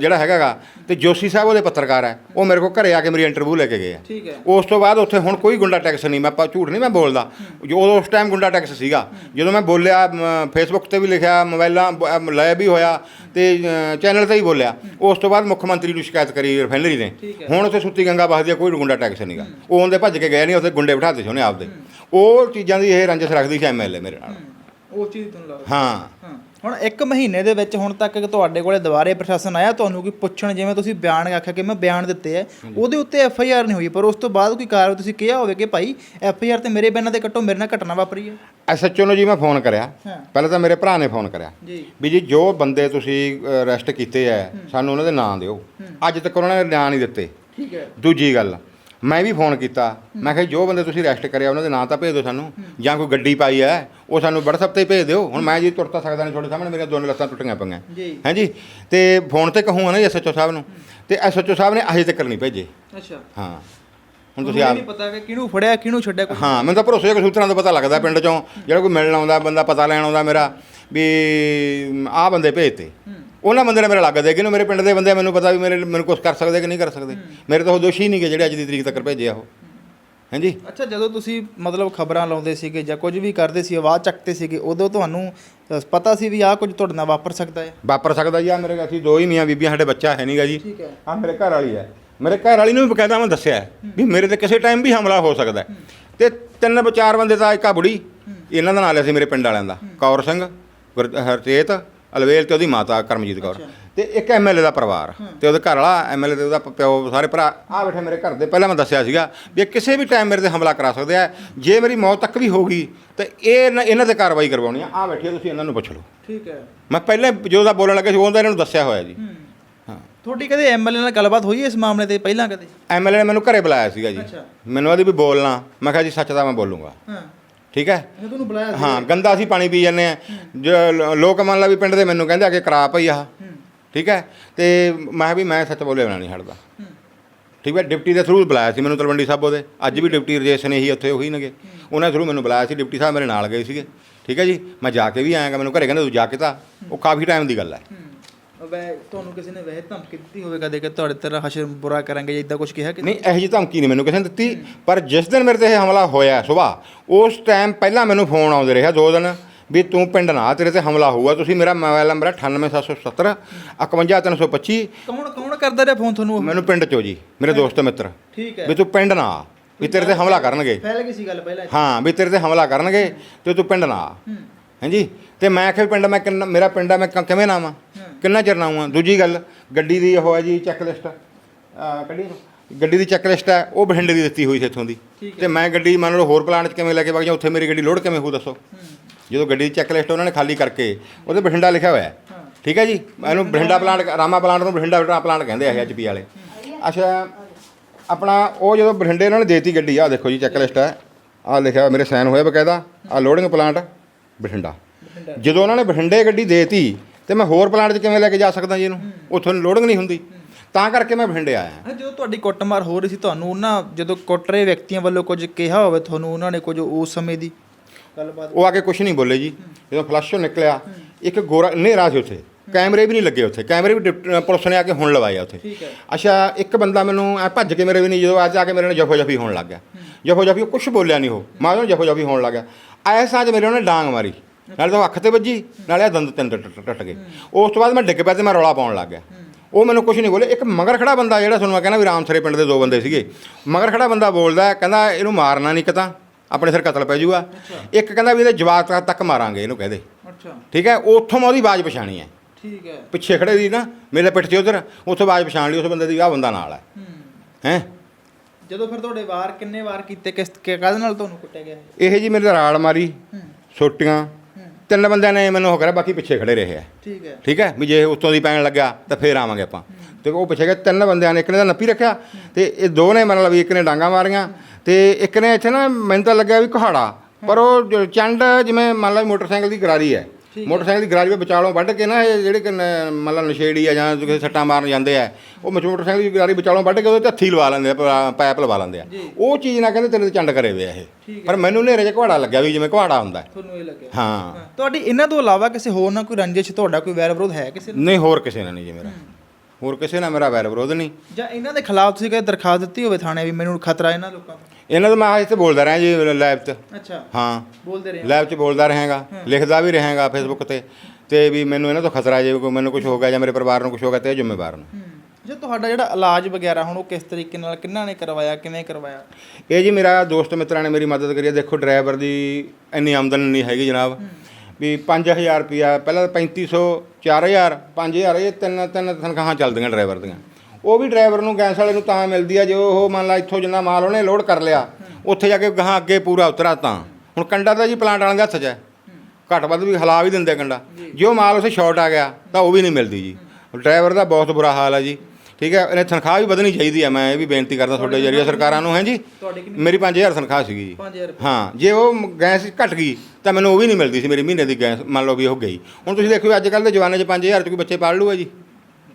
ਜਿਹੜਾ ਹੈਗਾਗਾ ਤੇ ਜੋਸ਼ੀ ਸਾਹਿਬ ਉਹਦੇ ਪੱਤਰਕਾਰ ਹੈ। ਉਹ ਮੇਰੇ ਕੋਲ ਘਰੇ ਆ ਕੇ ਮੇਰੀ ਇੰਟਰਵਿਊ ਲੈ ਕੇ ਗਏ ਆ। ਠੀਕ ਹੈ। ਉਸ ਤੋਂ ਬਾਅਦ ਉੱਥੇ ਹੁਣ ਕੋਈ ਗੁੰਡਾ ਟੈਕਸ ਨਹੀਂ ਮੈਂ ਆਪਾਂ ਝੂਠ ਨਹੀਂ ਮੈਂ ਬੋਲਦਾ। ਜੋ ਉਸ ਟਾਈਮ ਗੁੰਡਾ ਟੈਕਸ ਸੀਗਾ ਜਦੋਂ ਮੈਂ ਬੋਲਿਆ ਫੇਸਬੁੱਕ ਤੇ ਵੀ ਲਿਖਿਆ ਮੋਬਾਈਲਾਂ ਲੈ ਵੀ ਹੋਇਆ ਤੇ ਚੈਨਲ ਤੇ ਹੀ ਬੋਲਿਆ। ਉਸ ਤੋਂ ਬਾਅਦ ਮੁੱਖ ਮੰਤਰੀ ਨੂੰ ਸ਼ਿਕਾਇਤ ਕਰੀ ਰਿਫਾਈਨਰੀ ਨੇ ਹੁਣ ਉੱਥੇ ਸੁੱਤੀ ਗੰਗਾ ਵਸਦੀ ਆ ਕੋਈ ਗੁੰਡਾ ਟੈਕਸ ਨਹੀਂਗਾ ਉਹ ਉਹਦੇ ਭੱਜ ਕੇ ਗਏ ਨਹੀਂ ਉੱਥੇ ਗੁੰਡੇ ਬਿਠਾਤੇ ਸੀ ਉਹਨੇ ਆਪਦੇ। ਉਹ ਚੀਜ਼ਾਂ ਦੀ ਇਹ ਰੰਜਸ ਰੱਖਦੀ ਸੀ ਐਮਐਲਏ ਮੇਰੇ ਨਾਲ। ਉਹ ਚੀਜ਼ ਤੁਹਾਨੂੰ ਲੱਗਦਾ? ਹਾਂ। ਹਾਂ। ਹੁਣ ਇੱਕ ਮਹੀਨੇ ਦੇ ਵਿੱਚ ਹੁਣ ਤੱਕ ਤੁਹਾਡੇ ਕੋਲੇ ਦੁਬਾਰੇ ਪ੍ਰਸ਼ਾਸਨ ਆਇਆ ਤੁਹਾਨੂੰ ਕੋਈ ਪੁੱਛਣ ਜਿਵੇਂ ਤੁਸੀਂ ਬਿਆਨ ਆਖਿਆ ਕਿ ਮੈਂ ਬਿਆਨ ਦਿੱਤੇ ਆ ਉਹਦੇ ਉੱਤੇ ਐਫ ਆਈ ਆਰ ਨਹੀਂ ਹੋਈ ਪਰ ਉਸ ਤੋਂ ਬਾਅਦ ਕੋਈ ਕਾਰਵਾਈ ਤੁਸੀਂ ਕਿਹਾ ਹੋਵੇ ਕਿ ਭਾਈ ਐਫ ਆਈ ਆਰ ਤੇ ਮੇਰੇ ਬਿਆਨਾਂ ਤੇ ਕੱਟੋ ਮੇਰੇ ਨਾਲ ਘਟਨਾ ਵਾਪਰੀ ਹੈ ਐਸਐਚਓ ਨੂੰ ਜੀ ਮੈਂ ਫੋਨ ਕਰਿਆ। ਪਹਿਲਾਂ ਤਾਂ ਮੇਰੇ ਭਰਾ ਨੇ ਫੋਨ ਕਰਿਆ। ਵੀ ਜੀ ਜੋ ਬੰਦੇ ਤੁਸੀਂ ਅਰੈਸਟ ਕੀਤੇ ਐ ਸਾਨੂੰ ਉਹਨਾਂ ਦੇ ਨਾਂ ਦਿਓ। ਅੱਜ ਤੱਕ ਉਹਨਾਂ ਨੇ ਨਾਂ ਨਹੀਂ ਦਿੱਤੇ। ਠੀਕ ਹੈ। ਦੂਜੀ ਗੱਲ ਮੈਂ ਵੀ ਫੋਨ ਕੀਤਾ। ਮੈਂ ਕਿਹਾ ਜੋ ਬੰਦੇ ਤੁਸੀਂ ਅਰੈਸਟ ਕਰਿਆ ਉਹਨਾਂ ਦੇ ਨਾਂ ਤਾਂ ਭੇਜ ਦਿਓ ਸਾਨੂੰ। ਜਾਂ ਕੋਈ ਗੱਡੀ ਪਾਈ ਹੈ ਉਹ ਸਾਨੂੰ WhatsApp ਤੇ ਭੇਜ ਦਿਓ। ਹੁਣ ਮੈਂ ਜੀ ਤੁਰ ਤਾਂ ਸਕਦਾ ਨਹੀਂ ਤੁਹਾਡੇ ਸਾਹਮਣੇ ਮੇਰੀਆਂ ਦੋਨੇ ਲੱਤਾਂ ਟੁੱਟੀਆਂ ਪਈਆਂ। ਜੀ। ਹਾਂਜੀ ਤੇ ਫੋਨ ਤੇ ਕਹੂੰਗਾ ਨਾ ਐਸਐਚਓ ਸਾਹਿਬ ਨੂੰ। ਤੇ ਐਸਐਚਓ ਸਾਹਿਬ ਨੇ ਅਜੇ ਤੱਕ ਨਹੀਂ ਭੇਜੇ। ਅੱਛਾ। ਹਾਂ। ਹੁਣ ਤੁਸੀਂ ਆਪ ਨਹੀਂ ਪਤਾ ਕਿ ਕਿਹਨੂੰ ਫੜਿਆ ਕਿਹਨੂੰ ਛੱਡਿਆ ਕੋਈ ਹਾਂ ਮੈਨੂੰ ਤਾਂ ਭਰੋਸੇ ਦੇ ਸੂਤਰਾਂ ਤੋਂ ਪਤਾ ਲੱਗਦਾ ਪਿੰਡ ਚੋਂ। ਜਿਹੜਾ ਕੋਈ ਮਿਲਣ ਆਉਂਦਾ ਬੰਦਾ ਪਤਾ ਲੈਣ ਆਉਂਦਾ ਮੇਰਾ ਵੀ ਆਹ ਬੰਦੇ ਭੇਜਤੇ। ਉਹਨਾਂ ਬੰਦੇ ਨੇ ਮੇਰੇ ਲੱਗ ਦੇ ਕਿ ਮੇਰੇ ਪਿੰਡ ਦੇ ਬੰਦੇ ਮੈਨੂੰ ਪਤਾ ਵੀ ਮੇਰੇ ਮੈਨੂੰ ਕੁਝ ਕਰ ਸਕਦੇ ਕਿ ਨਹੀਂ ਕਰ ਸਕਦੇ। ਮੇਰੇ ਤਾਂ ਉਹ ਦੋਸ਼ੀ ਨਹੀਂ ਗੇ ਜਿਹੜੇ ਅੱਜ ਦੀ ਤਰੀਕ ਤੱਕ ਭੇਜੇ ਆ ਉਹ। ਹਾਂਜੀ? ਅੱਛਾ ਜਦੋਂ ਤੁਸੀਂ ਮਤਲਬ ਖਬਰਾਂ ਲਾਉਂਦੇ ਸੀਗੇ ਜਾਂ ਕੁਝ ਵੀ ਕਰਦੇ ਸੀ ਆਵਾਜ਼ ਚੱਕਦੇ ਸੀਗੇ ਉਦੋਂ ਤੁਹਾਨੂੰ ਪਤਾ ਸੀ ਵੀ ਆਹ ਕੁਝ ਤੁਹਾਡੇ ਨਾਲ ਵਾਪਰ ਸਕਦਾ ਹੈ? ਵਾਪਰ ਸਕਦਾ ਜੀ ਆ ਮੇਰੇ ਅਸੀਂ ਦੋ ਹੀ ਮੀਆਂ ਬੀਬੀਆਂ ਸਾਡੇ ਬੱਚਾ ਹੈ ਨਹੀਂਗਾ ਜੀ। ਆ ਮੇਰੇ ਘਰ ਵਾਲੀ ਹੈ। ਮੇਰੇ ਘਰ ਵਾਲੀ ਨੂੰ ਵੀ ਬਕਾਇਦਾ ਮੈਂ ਦੱਸਿਆ ਵੀ ਮੇਰੇ ਤੇ ਕਿਸੇ ਟਾਈਮ ਵੀ ਹਮਲਾ ਹੋ ਸਕਦਾ। ਤੇ ਤਿੰਨ ਚਾਰ ਬੰਦੇ ਤਾਂ ਇੱਕ ਬੁੜੀ ਇਹਨਾਂ ਦਾ ਨਾਂ ਲਿਆ ਸੀ ਮੇਰੇ ਪਿੰਡ ਵਾਲਿਆਂ ਦਾ। ਕੌਰ ਸਿੰਘ ਹਰਚੇਤ ਅਲਵੇਲ ਤੇ ਉਹਦੀ ਮਾਤਾ ਕਰਮਜੀਤ ਕੌਰ ਤੇ ਇੱਕ ਐਮਐਲਏ ਦਾ ਪਰਿਵਾਰ ਤੇ ਉਹਦੇ ਘਰ ਵਾਲਾ ਐਮਐਲਏ ਤੇ ਉਹਦਾ ਪਿਓ ਸਾਰੇ ਭਰਾ ਆ ਬੈਠੇ ਮੇਰੇ ਘਰ ਦੇ। ਪਹਿਲਾਂ ਮੈਂ ਦੱਸਿਆ ਸੀਗਾ ਵੀ ਕਿਸੇ ਵੀ ਟਾਈਮ ਮੇਰੇ ਤੇ ਹਮਲਾ ਕਰਾ ਸਕਦੇ ਆ। ਜੇ ਮੇਰੀ ਮੌਤ ਤੱਕ ਵੀ ਹੋਗੀ ਤੇ ਇਹ ਇਹਨਾਂ- ਤੇ ਕਾਰਵਾਈ ਕਰਵਾਉਣੀ ਆ। ਆ ਬੈਠੇ ਤੁਸੀਂ ਇਹਨਾਂ ਨੂੰ ਪੁੱਛ ਲਓ। ਠੀਕ ਹੈ। ਮੈਂ ਪਹਿਲੇ ਜਦੋਂ ਦਾ ਬੋਲਣ ਲੱਗਾ ਸੀ ਉਹਦਾ ਇਹਨਾਂ ਨੂੰ ਦੱਸਿਆ ਹੋਇਆ ਜੀ। ਹਾਂ। ਤੁਹਾਡੀ ਕਦੇ ਐਮਐਲਏ ਨਾਲ ਗੱਲਬਾਤ ਹੋਈ ਹੈ ਇਸ ਮਾਮਲੇ ਤੇ ਪਹਿਲਾਂ ਕਦੇ? ਐਮਐਲਏ ਨੇ ਮੈਨੂੰ ਘਰੇ ਬੁਲਾਇਆ ਸੀਗਾ ਜੀ। ਮੈਨੂੰ ਉਹਦੀ ਵੀ ਬੋਲਣਾ। ਮੈਂ ਕਿਹਾ ਜੀ ਸੱਚ ਦਾ ਮੈਂ ਬੋਲੂੰਗਾ। ਹਾਂ। ਠੀਕ ਹੈ? ਇਹ ਤੁਹਾਨੂੰ ਬੁਲਾਇਆ ਹਾਂ ਗੰਦਾ ਅਸੀਂ ਪਾਣੀ ਪੀ ਜਾਂਦੇ ਆ ਲੋਕ ਮੰਨ ਲਾ ਵੀ ਪਿੰਡ ਦੇ ਮੈਨੂੰ ਕਹਿੰਦੇ ਆ ਕਿ ਕਰਾ ਪਈ ਆਹ। ਠੀਕ ਹੈ? ਤੇ ਮੈਂ ਵੀ ਮੈਂ ਸੱਚ ਬੋਲੇ ਬਣਾ ਨਹੀਂ ਹਟਦਾ। ਠੀਕ ਹੈ? ਡਿਪਟੀ ਦੇ ਥਰੂ ਬੁਲਾਇਆ ਸੀ ਮੈਨੂੰ ਤਲਵੰਡੀ ਸਾਬੋ ਦੇ ਅੱਜ ਵੀ ਡਿਪਟੀ ਰਜੇਸ਼ ਨੇ ਹੀ ਉੱਥੇ ਉਹੀ ਨਗੇ। ਉਹਨਾਂ ਥਰੂ ਮੈਨੂੰ ਬੁਲਾਇਆ ਸੀ ਡਿਪਟੀ ਸਾਹਿਬ ਮੇਰੇ ਨਾਲ ਗਏ ਸੀਗੇ। ਠੀਕ ਹੈ ਜੀ? ਮੈਂ ਜਾ ਕੇ ਵੀ ਆਇਆਗਾ ਮੈਨੂੰ ਘਰੇ ਕਹਿੰਦੇ ਤੂੰ ਜਾ ਕੇ ਤਾਂ। ਉਹ ਕਾਫੀ ਟਾਈਮ ਦੀ ਗੱਲ ਹੂੰ। ਵੈ ਤੁਹਾਨੂੰ ਕਿਸੇ ਨੇ ਵੈਸੇ ਧਮਕੀ ਦਿੱਤੀ ਹੋਵੇ ਕਦੇ ਕਿ ਤੁਹਾਡੇ ਤੇ ਹਸ਼ਰ ਬੁਰਾ ਕਰਾਂਗੇ ਜਾਂ ਇਦਾਂ ਕੁਝ ਕਿਹਾ ਕਿ ਨਹੀਂ ਇਹੋ ਜਿਹੀ ਧਮਕੀ ਨਹੀਂ ਮੈਨੂੰ ਕਿਸੇ ਨੇ ਦਿੱਤੀ ਪਰ ਜਿਸ ਦਿਨ ਮੇਰੇ ਤੇ ਇਹ ਹਮਲਾ ਹੋਇਆ ਸਵੇਰ ਉਸ ਟਾਈਮ ਪਹਿਲਾਂ ਮੈਨੂੰ ਫੋਨ ਆਉਂਦੇ ਰਿਹਾ ਦੋ ਦਿਨ ਵੀ ਤੂੰ ਪਿੰਡ ਨਾ ਤੇਰੇ ਤੇ ਹਮਲਾ ਹੋਊਗਾ ਤੁਸੀਂ ਮੇਰਾ ਮੋਬਾਈਲ ਨੰਬਰ ਹੈ 98770 51325 ਕੌਣ ਕੌਣ ਕਰਦਾ ਰਿਹਾ ਫੋਨ ਤੁਹਾਨੂੰ? ਮੈਨੂੰ ਪਿੰਡ ਚੋ ਜੀ ਮੇਰੇ ਦੋਸਤ ਮਿੱਤਰ ਠੀਕ ਹੈ। ਵੀ ਤੂੰ ਪਿੰਡ ਨਾ ਵੀ ਤੇਰੇ ਤੇ ਹਮਲਾ ਕਰਨਗੇ। ਫੈਲ ਗਈ ਸੀ ਗੱਲ ਪਹਿਲਾਂ? ਹਾਂ ਵੀ ਤੇਰੇ ਤੇ ਹਮਲਾ ਕਰਨਗੇ ਤੇ ਤੂੰ ਪਿੰਡ ਨਾ ਹਾਂਜੀ ਤੇ ਮੈਂ ਆਖਿਆ ਪਿੰਡ ਮੈਂ ਕਿੰਨਾ ਮੇਰਾ ਪਿੰਡ ਆ ਮੈਂ ਕ- ਕਿਵੇਂ ਨਾ ਆਵਾਂ? ਕਿੰਨਾ ਚਿਰ ਨਾ ਆਵਾਂ ਦੂਜੀ ਗੱਲ ਗੱਡੀ ਦੀ ਉਹ ਹੈ ਜੀ ਚੈੱਕ ਲਿਸਟ ਕੱਢੀ ਗੱਡੀ ਦੀ ਚੈੱਕ ਲਿਸਟ ਹੈ ਉਹ ਬਠਿੰਡੇ ਦੀ ਦਿੱਤੀ ਹੋਈ ਸੀ ਇੱਥੋਂ ਦੀ। ਤੇ ਮੈਂ ਗੱਡੀ ਮੰਨ ਲਓ ਹੋਰ ਪਲਾਂਟ 'ਚ ਕਿਵੇਂ ਲੈ ਕੇ ਵਗ ਜਾ ਉੱਥੇ ਮੇਰੀ ਗੱਡੀ ਲੋਡ ਕਿਵੇਂ ਹੋਊ ਦੱਸੋ? ਜਦੋਂ ਗੱਡੀ ਦੀ ਚੈੱਕ ਲਿਸਟ ਉਹਨਾਂ ਨੇ ਖਾਲੀ ਕਰਕੇ ਉਹਦੇ ਬਠਿੰਡਾ ਲਿਖਿਆ ਹੋਇਆ ਹੈ। ਹਾਂ। ਠੀਕ ਹੈ ਜੀ? ਇਹਨੂੰ ਬਠਿੰਡਾ ਪਲਾਂਟ ਰਾਮਾ ਪਲਾਂਟ ਨੂੰ ਬਠਿੰਡਾ ਪਲਾਂਟ ਕਹਿੰਦੇ ਆ ਐਚਪੀ ਵਾਲੇ। ਅੱਛਾ ਆਪਣਾ ਉਹ ਜਦੋਂ ਬਠਿੰਡੇ ਇਹਨਾਂ ਨੇ ਦੇਤੀ ਗੱਡੀ ਆ ਦੇਖੋ ਜੀ ਚੈੱਕ ਲਿਸਟ ਹੈ। ਆ ਲਿਖਿਆ ਮੇਰੇ ਸਾਈਨ ਹੋਇਆ ਬਕਾਇਦਾ। ਆ ਲੋਡਿੰਗ ਪਲਾਂਟ ਬਠਿੰਡਾ। ਜਦੋਂ ਉਹਨਾਂ ਨੇ ਬਠਿੰਡੇ ਗੱਡੀ ਦੇਤੀ ਤੇ ਮੈਂ ਹੋਰ ਪਲਾਂਟ 'ਚ ਕਿਵੇਂ ਲੈ ਕੇ ਜਾ ਸਕਦਾ ਜੀ ਇਹਨੂੰ? ਉੱਥੋਂ ਲੋਡਿੰਗ ਨਹੀਂ ਹੁੰਦੀ। ਤਾਂ ਕਰਕੇ ਮੈਂ ਬਠਿੰਡੇ ਆਇਆ। ਹਾਂ, ਜਦੋਂ ਤੁਹਾਡੀ ਕੁੱਟਮਾਰ ਹੋ ਰਹੀ ਸੀ ਤੁਹਾਨੂੰ ਉਹਨਾਂ ਜਦੋਂ ਕੁੱਟ ਰਹੇ ਵਿਅਕਤੀਆਂ ਵੱਲੋਂ ਕੁਝ ਕਿਹਾ ਹੋਵੇ ਤੁਹਾਨੂੰ ਉਹਨਾਂ ਨੇ ਕੁਝ ਉਸ ਸਮੇਂ ਦੀ? ਗੱਲਬਾਤ ਉਹ ਆ ਕੇ ਕੁਝ ਨਹੀਂ ਬੋਲੇ ਜੀ। ਜਦੋਂ ਫਲੱਸ਼ ਚੋਂ ਨਿਕਲਿਆ ਇੱਕ ਗੋਰਾ ਹਨੇਰਾ ਸੀ ਉੱਥੇ। ਕੈਮਰੇ ਵੀ ਨਹੀਂ ਲੱਗੇ ਉੱਥੇ। ਕੈਮਰੇ ਵੀ ਪੁਲਿਸ ਨੇ ਆ ਕੇ ਹੁਣ ਲਵਾਏ ਆ ਉੱਥੇ। ਅੱਛਾ ਇੱਕ ਬੰਦਾ ਮੈਨੂੰ ਐ ਭੱਜ ਕੇ ਮੇਰੇ ਵੀ ਨਹੀਂ ਜਦੋਂ ਅੱਜ ਆ ਕੇ ਮੇਰੇ ਨਾਲ ਜਫੋ ਜਫੀ ਹੋਣ ਲੱਗ ਗਿਆ। ਜਫੋ ਜਫੀ ਕੁਝ ਬੋਲਿਆ ਨਹੀਂ ਉਹ। ਮੈਂ ਉਹਨੂੰ ਜਫੋ ਜਫੀ ਹੋਣ ਲੱਗ ਗਿਆ। ਐਸਾ ਚ ਮੇਰੇ ਉਹਨੇ ਡਾਂਗ ਮਾਰੀ। ਨਾਲੇ ਤਾਂ ਅੱਖ ਤੇ ਵੱਜੀ ਨਾਲੇ ਆਹ ਦੰਦ ਤਿੰਨ ਟੁੱਟ ਗਏ। ਉਸ ਤੋਂ ਬਾਅਦ ਮੈਂ ਡਿੱਗ ਪਿਆ ਤੇ ਮੈਂ ਰੌਲਾ ਪਾਉਣ ਲੱਗ ਗਿਆ। ਉਹ ਮੈਨੂੰ ਕੁਝ ਨਹੀਂ ਬੋਲੇ। ਇੱਕ ਮਗਰ ਖੜਾ ਬੰਦਾ ਜਿਹੜਾ ਤੁਹਾਨੂੰ ਮੈਂ ਕਹਿੰਦਾ ਵੀ ਰਾਮਸਰੇ ਪਿੰਡ ਦੇ ਦੋ ਬੰਦੇ ਸੀਗੇ। ਮਗਰ ਖੜਾ ਬੰਦਾ ਬੋਲਦਾ ਕਹਿੰਦਾ ਇਹਨੂੰ ਮਾਰਨਾ ਨਹੀਂ ਕਿਤਾ ਆਪਣੇ ਸਿਰ ਕਤਲ ਪੈ ਜਾਊਗਾ। ਇੱਕ ਕਹਿੰਦਾ ਵੀ ਇਹਦੇ ਜਵਾਕ ਤੱਕ- ਮਾਰਾਂਗੇ ਇਹਨੂੰ ਕਹਦੇ ਅੱਛਾ। ਠੀਕ ਹੈ? ਉੱਥੋਂ ਮੈਂ ਉਹਦੀ ਆਵਾਜ਼ ਪਛਾਣੀ ਹੈ। ਠੀਕ ਹੈ। ਪਿੱਛੇ ਖੜੇ ਸੀ ਨਾ ਮੇਰੇ ਪਿੱਠ ਤੇ ਉਧਰ ਉੱਥੋਂ ਆਵਾਜ਼ ਪਛਾਣ ਲਈ ਉਸ ਬੰਦੇ ਦੀ ਆਹ ਬੰਦਾ ਨਾਲ ਹੈ। ਹੂੰ। ਜਦੋਂ ਫਿਰ ਤੁਹਾਡੇ ਵਾਰ ਕਿੰਨੇ ਵਾਰ ਕੀਤੇ ਕਿਸ ਕਾਹਦੇ ਨਾਲ ਤੁਹਾਨੂੰ ਕੁੱਟਿਆ ਗਿਆ ਇਹ? ਜੀ ਮੇਰੇ ਰਾੜ ਮਾਰੀ ਸੋਟੀਆਂ ਤਿੰਨ ਬੰਦਿਆਂ ਨੇ ਮੈਨੂੰ ਹੋ ਕਰਿਆ ਬਾਕੀ ਪਿੱਛੇ ਖੜੇ ਰਹੇ ਆ। ਠੀਕ ਹੈ। ਠੀਕ ਹੈ? ਵੀ ਜੇ ਉੱਤੋਂ ਦੀ ਪੈਣ ਲੱਗਾ ਤਾਂ ਫੇਰ ਆਵਾਂਗੇ ਆਪਾਂ। ਤੇ ਉਹ ਪਿੱਛੇ ਗਏ ਤਿੰਨ ਬੰਦਿਆਂ ਨੇ ਇੱਕ ਨੇ ਤਾਂ ਨੱਪੀ ਰੱਖਿਆ ਤੇ ਇਹ ਦੋ ਨੇ ਮਤਲਬ ਵੀ ਇੱਕ ਨੇ ਡਾਂਗਾ ਮਾਰੀਆਂ ਤੇ ਇੱਕ ਨੇ ਇੱਥੇ ਨਾ ਮੈਨੂੰ ਤਾਂ ਲੱਗਿਆ ਵੀ ਕੁਹਾੜਾ ਪਰ ਉਹ ਚੰਡ ਜਿਵੇਂ ਮੰਨ ਲਾ ਵੀ ਮੋਟਰਸਾਈਕਲ ਦੀ ਗਰਾਰੀ ਹੈ। ਮੋਟਰਸਾਈਕਲ ਦੀ ਗਰਾਰੀ ਵਿੱਚ ਵਿਚਾਲੋਂ ਵੱਢ ਕੇ ਨਾ ਇਹ ਜਿਹੜੇ ਕਿ ਨ- ਨਸ਼ੇੜੀ ਆ ਜਾਂ ਕਿਸੇ ਸੱਟਾਂ ਮਾਰਨ ਜਾਂਦੇ ਆ ਉਹ ਮੋਟਰ- ਮੋਟਰਸਾਈਕਲ ਦੀ ਗਰਾਰੀ ਵਿਚਾਲੋਂ ਵੱਢ ਕੇ ਉਹਦੇ ਤੇ ਹੱਥੀ ਲਵਾ ਲੈਂਦੇ ਆ ਪ- ਪੈਪ ਲਵਾ ਲੈਂਦੇ ਆ। ਉਹ ਚੀਜ਼ ਨਾ ਕਹਿੰਦੇ ਤੇਰੇ ਤੇ ਚੰਡ ਕਰੇ ਵੇ ਆ ਇਹ। ਪਰ ਮੈਨੂੰ ਨੇਰੇ 'ਚ ਕੁਹਾੜਾ ਲੱਗਿਆ ਵੀ ਜਿਵੇਂ ਕੁਹਾੜਾ ਹੁੰਦਾ ਹੈ। ਤੁਹਾਨੂੰ ਇਹ ਲੱਗਿਆ। ਹਾਂ। ਤੁਹਾਡੀ ਇਹਨਾਂ ਤੋਂ ਇਲਾਵਾ ਕਿਸੇ ਹੋਰ ਨਾਲ ਕੋਈ ਰੰਜਿਸ਼ ਤੁਹਾਡਾ ਕੋਈ ਵੈਰ ਵਿਰੋਧ ਹੈ ਕਿਸੇ ਨਾਲ? ਨਹੀਂ ਹੋਰ ਕਿਸੇ ਨਾਲ ਨਹੀਂ ਜੀ ਮੇਰਾ। ਹੋਰ ਕਿਸੇ ਨਾਲ ਮੇਰਾ ਵੈਰ ਵਿਰੋਧ ਨਹੀਂ। ਜਾਂ ਇਹਨਾਂ ਦੇ ਖਿਲਾਫ ਤੁਸੀਂ ਕੋਈ ਦਰਖਾਸਤ ਦਿੱਤੀ ਹੋਵੇ ਥਾਣੇ ਵੀ ਮੈਨੂੰ ਖਤਰਾ ਇਹਨਾਂ ਲੋਕਾਂ ਤੋਂ? ਇਹਨਾਂ ਦਾ ਮੈਂ ਇੱਥੇ ਬੋਲਦਾ ਰਿਹਾ ਜੀ ਲਾਈਵ 'ਤੇ ਅੱਛਾ। ਹਾਂ। ਬੋਲਦੇ ਰਹੇ। ਲਾਈਵ 'ਚ ਬੋਲਦਾ ਰਹਾਂਗਾ। ਲਿਖਦਾ ਵੀ ਰਹਾਂਗਾ ਫੇਸਬੁੱਕ ਤੇ। ਤੇ ਵੀ ਮੈਨੂੰ ਇਹਨਾਂ ਤੋਂ ਖਤਰਾ ਜੇ ਕੋਈ ਮੈਨੂੰ ਕੁਝ ਹੋ ਗਿਆ ਜਾਂ ਮੇਰੇ ਪਰਿਵਾਰ ਨੂੰ ਕੁਝ ਹੋ ਗਿਆ ਤੇ ਇਹ ਜ਼ਿੰਮੇਵਾਰ ਨੇ। ਜੇ ਤੁਹਾਡਾ ਜਿਹੜਾ ਇਲਾਜ ਵਗੈਰਾ ਹੁਣ ਉਹ ਕਿਸ ਤਰੀਕੇ ਨਾਲ ਕਿੰਨਾ ਨੇ ਕਰਵਾਇਆ ਕਿਵੇਂ ਕਰਵਾਇਆ? ਇਹ ਜੀ ਮੇਰਾ ਦੋਸਤ ਮਿੱਤਰਾਂ ਨੇ ਮੇਰੀ ਮਦਦ ਕਰੀ ਹੈ ਦੇਖੋ ਡਰਾਈਵਰ ਦੀ ਇੰਨੀ ਆਮਦਨ ਨਹੀਂ ਹੈਗੀ ਜਨਾਬ। ਵੀ 5000 ਰੁਪਿਆ ਪਹਿਲਾਂ ਤਾਂ 3500 4000 5000 ਇਹ ਤਿੰਨ ਤਿੰਨ ਤਨਖਾਹਾਂ ਚੱਲਦੀਆਂ ਡਰਾਈਵਰ ਦੀਆਂ। ਉਹ ਵੀ ਡਰਾਈਵਰ ਨੂੰ ਗੈਸ ਵਾਲੇ ਨੂੰ ਤਾਂ ਮਿਲਦੀ ਆ ਜੇ ਉਹ ਮੰਨ ਲਾ ਇੱਥੋਂ ਜਿੰਨਾ ਮਾਲ ਉਹਨੇ ਲੋਡ ਕਰ ਲਿਆ ਉੱਥੇ ਜਾ ਕੇ ਗਾਹਾਂ ਅੱਗੇ ਪੂਰਾ ਉਤਰਾ ਤਾਂ। ਹੁਣ ਕੰਡਾ ਤਾਂ ਜੀ ਪਲਾਂਟ ਵਾਲਿਆਂ ਦੇ ਹੱਥ 'ਚ ਹੈ। ਘੱਟ ਵੱਧ ਵੀ ਹਲਾ ਵੀ ਦਿੰਦੇ ਕੰਡਾ। ਜੇ। ਉਹ ਮਾਲ ਉਸੇ ਸ਼ਾਰਟ ਆ ਗਿਆ ਤਾਂ ਉਹ ਵੀ ਨਹੀਂ ਮਿਲਦੀ ਜੀ। ਡਰਾਈਵਰ ਦਾ ਬਹੁਤ ਬੁਰਾ ਹਾਲ ਹੈ ਜੀ। ਠੀਕ ਹੈ ਇਹਨੇ ਤਨਖਾਹ ਵੀ ਵਧਣੀ ਚਾਹੀਦੀ ਹੈ ਮੈਂ ਇਹ ਵੀ ਬੇਨਤੀ ਕਰਦਾ ਤੁਹਾਡੇ ਜਰੀਏ ਸਰਕਾਰਾਂ ਨੂੰ ਹੈ ਜੀ? ਮੇਰੀ 5000 ਤਨਖਾਹ ਸੀਗੀ ਜੀ। 5000 ਹਾਂ ਜੇ ਉਹ ਗੈਸ ਘਟ ਗਈ ਤਾਂ ਮੈਨੂੰ ਉਹ ਵੀ ਨਹੀਂ ਮਿਲਦੀ ਸੀ ਮੇਰੀ ਮਹੀਨੇ ਦੀ ਗੈਸ ਮੰਨ ਲਓ ਵੀ ਉਹ ਗਈ। ਹੁਣ ਤੁਸੀਂ ਦੇਖੋ ਅੱਜ ਕੱਲ੍ਹ ਦੇ ਜਵਾਨੇ 'ਚ 5000 'ਚ ਕੋਈ ਬੱਚੇ ਪਾਲ ਲੂਗਾ ਜੀ?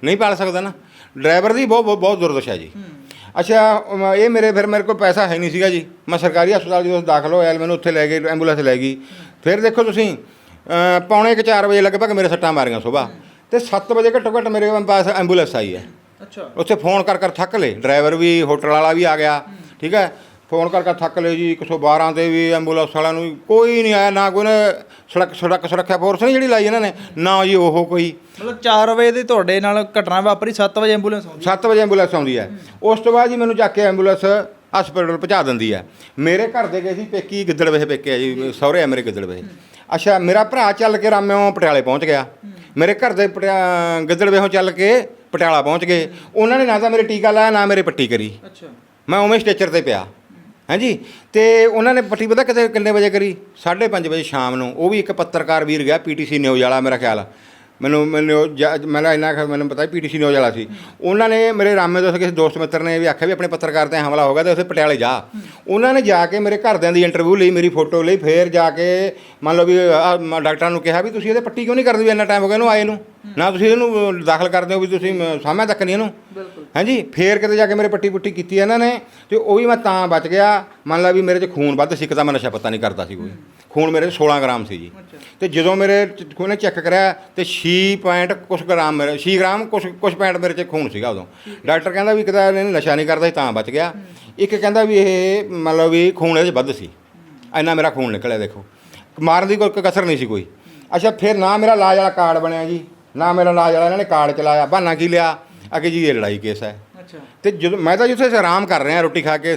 ਨਹੀਂ ਪਾਲ ਸਕਦਾ ਨਾ। ਡਰਾਈਵਰ ਦੀ ਬਹੁਤ ਬਹੁਤ- ਦੁਰਦਸ਼ਾ ਜੀ। ਅੱਛਾ ਇਹ ਮੇਰੇ ਫਿਰ ਮੇਰੇ ਕੋਲ ਪੈਸਾ ਹੈ ਨਹੀਂ ਸੀਗਾ ਜੀ। ਮੈਂ ਸਰਕਾਰੀ ਹਸਪਤਾਲ ਜਦੋਂ ਦਾਖਲ ਹੋਇਆ ਮੈਨੂੰ ਉੱਥੇ ਲੈ ਗਏ ਐਂਬੂਲੈਂਸ ਲੈ ਗਈ। ਫਿਰ ਦੇਖੋ ਤੁਸੀਂ ਪੌਣੇ ਕੁ 4 ਵਜੇ ਲਗਭਗ ਮੇਰੇ ਸੱਟਾਂ ਮਾਰੀਆਂ ਸਵੇਰ ਤੇ 7 ਵਜੇ ਘੱਟੋ ਘੱਟ ਮੇਰੇ ਪਾਸ ਐਂਬੂਲੈਂਸ ਆਈ ਹੈ। ਅੱਛਾ। ਉੱਥੇ ਫੋਨ ਕਰ ਕਰ ਥੱਕ ਲਏ। ਡਰਾਈਵਰ ਵੀ ਹੋਟਲ ਵਾਲਾ ਵੀ ਆ ਗਿਆ। ਠੀਕ ਹੈ? ਫੋਨ ਕਰ ਕਰ ਥੱਕ ਲਏ ਜੀ 112 ਤੇ ਵੀ ਐਂਬੂਲੈਂਸ ਵਾਲਿਆਂ ਨੂੰ ਵੀ ਕੋਈ ਨਹੀਂ ਆਇਆ ਨਾ ਕੋਈ ਨੇ ਸੜਕ ਸੜਕ ਸੁਰੱਖਿਆ ਫੋਰਸ ਨਹੀਂ ਜਿਹੜੀ ਲਾਈ ਇਹਨਾਂ ਨੇ ਨਾ ਜੀ ਉਹ ਕੋਈ। ਮਤਲਬ 4 ਵਜੇ ਦੀ ਤੁਹਾਡੇ ਨਾਲ ਘਟਨਾ ਵਾਪਰੀ 7 ਵਜੇ ਐਂਬੂਲੈਂਸ ਆਉਂਦੀ? 7 ਵਜੇ ਐਂਬੂਲੈਂਸ ਆਉਂਦੀ ਹੈ। ਉਸ ਤੋਂ ਬਾਅਦ ਜੀ ਮੈਨੂੰ ਚੱਕ ਕੇ ਐਂਬੂਲੈਂਸ ਹਸਪੀਟਲ ਪਹੁੰਚਾ ਦਿੰਦੀ ਹੈ। ਮੇਰੇ ਘਰ ਦੇ ਗਏ ਸੀ ਪੇਕੀ ਗਿੱਦੜ ਵੇਹ ਪੇਕੇ ਆ ਜੀ ਸਹੁਰੇ ਆ ਮੇਰੇ ਗਿੱਦੜ ਵੇਹ ਅੱਛਾ ਮੇਰਾ ਭਰਾ ਚੱਲ ਕੇ ਰਾਮਿਓਂ ਪਟਿਆਲੇ ਪਹੁੰਚ ਗਿਆ। ਮੇਰੇ ਘਰ ਦੇ ਪਟਿਆ- ਗਿੱਦੜ ਵੇਹੋਂ ਚੱਲ ਕੇ ਪਟਿਆਲਾ ਪਹੁੰਚ ਗਏ। ਉਹਨਾਂ ਨੇ ਨਾ ਤਾਂ ਮੇਰੇ ਟੀਕਾ ਲਾਇਆ ਨਾ ਮੇਰੇ ਪੱਟੀ ਕਰੀ। ਅੱਛਾ। ਮੈਂ ਉਵੇਂ ਸਟੇਚਰ ਤੇ ਪਿਆ। ਹਾਂਜੀ? ਤੇ ਉਹਨਾਂ ਨੇ ਪੱਟੀ ਪਤਾ ਕਿਤੇ ਕਿੰਨੇ ਵਜੇ ਕਰੀ? 5:30 ਵਜੇ ਸ਼ਾਮ ਨੂੰ। ਉਹ ਵੀ ਇੱਕ ਪੱਤਰਕਾਰ ਵੀਰ ਗਿਆ ਪੀਟੀਸੀ ਨਿਊਜ਼ ਵਾਲਾ, ਮੇਰਾ ਖਿਆਲ। ਆ। ਮੈਨੂੰ ਮੈਨੂੰ ਜ- ਮੈਨੂੰ ਇੰਨਾ ਕੁ ਮੈਨੂੰ ਪਤਾ ਪੀਟੀਸੀ ਨਿਊਜ਼ ਵਾਲਾ ਸੀ। ਉਹਨਾਂ ਨੇ ਮੇਰੇ ਰਾਮੇ ਦੋਸਤ ਕਿਸੇ ਦੋਸਤ ਮਿੱਤਰ ਨੇ ਵੀ ਆਖਿਆ ਵੀ ਆਪਣੇ ਪੱਤਰਕਾਰ ਤੇ ਹਮਲਾ ਹੋ ਗਿਆ ਤੇ ਉੱਥੇ ਪਟਿਆਲੇ ਜਾ। ਉਹਨਾਂ ਨੇ ਜਾ ਕੇ ਮੇਰੇ ਘਰਦਿਆਂ ਦੀ ਇੰਟਰਵਿਊ ਲਈ ਮੇਰੀ ਫੋਟੋ ਲਈ ਫੇਰ ਜਾ ਕੇ ਮੰਨ ਲਓ ਵੀ ਆਹ ਮ- ਡਾਕਟਰਾਂ ਨੂੰ ਕਿਹਾ ਵੀ ਤੁਸੀਂ ਇਹਦੇ ਪੱਟੀ ਕਿਉਂ ਨਹੀਂ ਕਰਦੇ ਵੀ ਇੰਨਾ ਟਾਈਮ ਹੋ ਗਿਆ ਇਹਨੂੰ ਆਏ ਨੂੰ? ਨਾ ਤੁਸੀਂ ਇਹਨੂੰ ਦਾਖਲ ਕਰਦੇ ਹੋ ਵੀ ਤੁਸੀਂ ਮ- ਸਾਹਮਣੇ ਤੱਕ ਨਹੀਂ ਇਹਨੂੰ? ਹਾਂਜੀ ਫੇਰ ਕਿਤੇ ਜਾ ਕੇ ਮੇਰੇ ਪੱਟੀ ਪੁੱਟੀ ਕੀਤੀ ਇਹਨਾਂ ਨੇ ਤੇ ਉਹ ਵੀ ਮੈਂ ਤਾਂ ਬਚ ਗਿਆ। ਮੰਨ ਲਾ ਵੀ ਮੇਰੇ 'ਚ ਖੂਨ ਵੱਧ ਸੀ ਇੱਕ ਤਾਂ ਮੈਂ ਨਸ਼ਾ ਪਤਾ ਨਹੀਂ ਕਰਦਾ ਸੀ ਕੋਈ। ਖੂਨ ਮੇਰੇ 'ਚ 16 ਗ੍ਰਾਮ ਸੀ ਜੀ। ਤੇ ਜਦੋਂ ਮੇਰੇ ਕੋਈ ਨੇ ਚੈੱਕ ਕਰਿਆ ਤੇ 6 ਪੁਆਇੰਟ ਕੁਛ ਗ੍ਰਾਮ ਮੇਰੇ 6 ਗ੍ਰਾਮ ਕੁਛ ਕੁਛ ਪੁਆਇੰਟ ਮੇਰੇ 'ਚ ਖੂਨ ਸੀਗਾ ਉਦੋਂ। ਡਾਕਟਰ ਕਹਿੰਦਾ ਵੀ ਕਿਤੇ ਇਹਨੇ ਨਸ਼ਾ ਨਹੀਂ ਕਰਦਾ ਸੀ ਤਾਂ ਬਚ ਗਿਆ। ਇੱਕ ਕਹਿੰਦਾ ਵੀ ਇਹ ਮੰਨ ਲਓ ਵੀ ਖੂਨ ਇਹਦੇ 'ਚ ਵੱਧ ਸੀ। ਇੰਨਾ ਮੇਰਾ ਖੂਨ ਨਿਕਲਿਆ ਦੇਖੋ। ਮਾਰਨ ਦੀ ਕੋਈ ਕਸਰ ਨਹੀਂ ਸੀ ਕੋਈ। ਅੱਛਾ ਫਿਰ ਨਾ ਮੇਰਾ ਇਲਾਜ ਵਾਲਾ ਕਾਰਡ ਬਣਿਆ ਜੀ। ਨਾ ਮੇਰਾ ਇਲਾਜ ਵਾਲਾ ਇਹਨਾਂ ਨੇ ਕਾਰਡ ਚਲਾਇਆ। ਬਹਾਨਾ ਕੀ ਲਿਆ? ਅੱਗੇ ਜੀ ਇਹ ਲੜਾਈ ਕੇਸ ਹੈ। ਅੱਛਾ। ਤੇ ਜਦੋਂ ਮੈਂ ਤਾਂ ਜਿੱਥੇ ਆਰਾਮ ਕਰ ਰਿਹਾ ਰੋਟੀ ਖਾ ਕੇ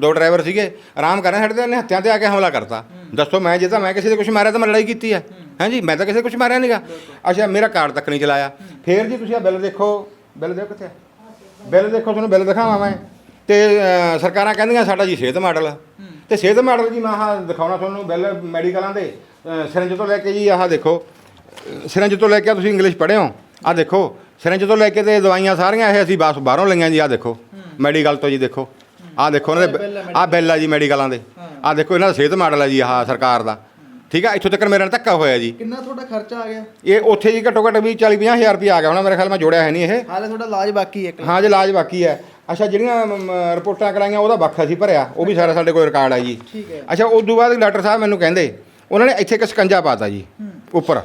ਦੋ ਡਰਾਈਵਰ ਸੀਗੇ। ਆਰਾਮ ਕਰ ਰਹੇ ਸਾਡੇ ਤੇ ਇਹਨੇ ਹੱਥਿਆਂ ਤੇ ਆ ਕੇ ਹਮਲਾ ਕਰਤਾ। ਦੱਸੋ ਮੈਂ ਜੇ ਤਾਂ ਮੈਂ ਕਿਸੇ ਦੇ ਕੁਝ ਮਾਰਿਆ ਤਾਂ ਮੈਂ ਲੜਾਈ ਕੀਤੀ ਹੈ। ਹਾਂਜੀ ਮੈਂ ਤਾਂ ਕਿਸੇ ਦੇ ਕੁਝ ਮਾਰਿਆ ਨਹੀਂਗਾ ਅੱਛਾ ਮੇਰਾ ਕਾਰਡ ਤੱਕ ਨਹੀਂ ਚਲਾਇਆ। ਫੇਰ ਜੀ ਤੁਸੀਂ ਆ ਬਿੱਲ ਦੇਖੋ। ਬਿੱਲ ਦੇਖੋ ਕਿੱਥੇ? ਬਿੱਲ ਦੇਖੋ ਤੁਹਾਨੂੰ ਬਿੱਲ ਦਿਖਾਵਾਂ ਮੈਂ। ਤੇ ਸਰਕਾਰਾਂ ਕਹਿੰਦੀਆਂ ਸਾਡਾ ਜੀ ਸਿਹਤ ਮਾਡਲ। ਤੇ ਸਿਹਤ ਮਾਡਲ ਜੀ ਮੈਂ ਆਹ ਦਿਖਾਉਣਾ ਤੁਹਾਨੂੰ ਬਿੱਲ ਮੈਡੀਕਲਾਂ ਦੇ। ਸਿਰੰਜ ਤੋਂ ਲੈ ਕੇ ਜੀ ਆਹ ਦੇਖੋ। ਸਿਰੰਜ ਤੋਂ ਲੈ ਕੇ ਤੁਸੀਂ ਇੰਗਲਿਸ਼ ਪੜ੍ਹੇ ਹੋ। ਆਹ ਦੇਖੋ ਸਿਰੰਜ ਤੋਂ ਲੈ ਕੇ ਤੇ ਦਵਾਈਆਂ ਸਾਰੀਆਂ ਇਹ ਅਸੀਂ ਬਸ ਬਾਹਰੋਂ ਲਈਆਂ ਜੀ ਆਹ ਦੇਖੋ। ਮੈਡੀਕਲ ਤੋਂ ਜੀ ਦੇਖੋ। ਆਹ ਦੇਖੋ ਉਹਨਾਂ ਦੇ ਆਹ ਬਿੱਲ ਆ ਜੀ ਮੈਡੀਕਲਾਂ ਦੇ। ਆਹ ਦੇਖੋ ਇਹਨਾਂ ਦਾ ਸਿਹਤ ਮਾਡਲ ਹੈ ਜੀ ਆਹ ਸਰਕਾਰ ਦਾ। ਠੀਕ ਆ ਇੱਥੋਂ ਤੱਕ ਮੇਰੇ ਨਾਲ ਧੱਕਾ ਹੋਇਆ ਜੀ। ਕਿੰਨਾ ਤੁਹਾਡਾ ਖਰਚਾ ਆ ਗਿਆ? ਇਹ ਉੱਥੇ ਜੀ ਘੱਟੋ ਘੱਟ ਵੀ 40 50 ਹਜ਼ਾਰ ਰੁਪਏ ਆ ਗਿਆ ਹੋਣਾ ਮੇਰੇ ਖਿਆਲ ਮੈਂ ਜੋੜਿਆ ਹੈ ਨਹੀਂ ਇਹ। ਹਾਲੇ ਤੁਹਾਡਾ ਇਲਾਜ ਬਾਕੀ ਹੈ ਹਾਂ ਜੇ ਇਲਾਜ ਬਾਕੀ ਹੈ। ਅੱਛਾ ਜਿਹੜੀਆਂ ਮ, ਮ, ਰਿਪੋਰਟਾਂ ਕਰਾਈਆਂ ਉਹਦਾ ਵੱਖ ਅਸੀਂ ਭਰਿਆ। ਉਹ ਵੀ ਸਾਰਾ ਸਾਡੇ ਕੋਲ ਰਿਕਾਰਡ ਹੈ ਜੀ। ਠੀਕ ਹੈ। ਅੱਛਾ ਉਸ ਤੋਂ ਬਾਅਦ ਡਾਕਟਰ ਸਾਹਿਬ ਮੈਨੂੰ ਕਹਿੰਦੇ ਉਹਨਾਂ ਨੇ ਇੱਥੇ ਇੱਕ ਸਕੰਜਾ ਪਾਤਾ ਜੀ ਉੱਪਰ।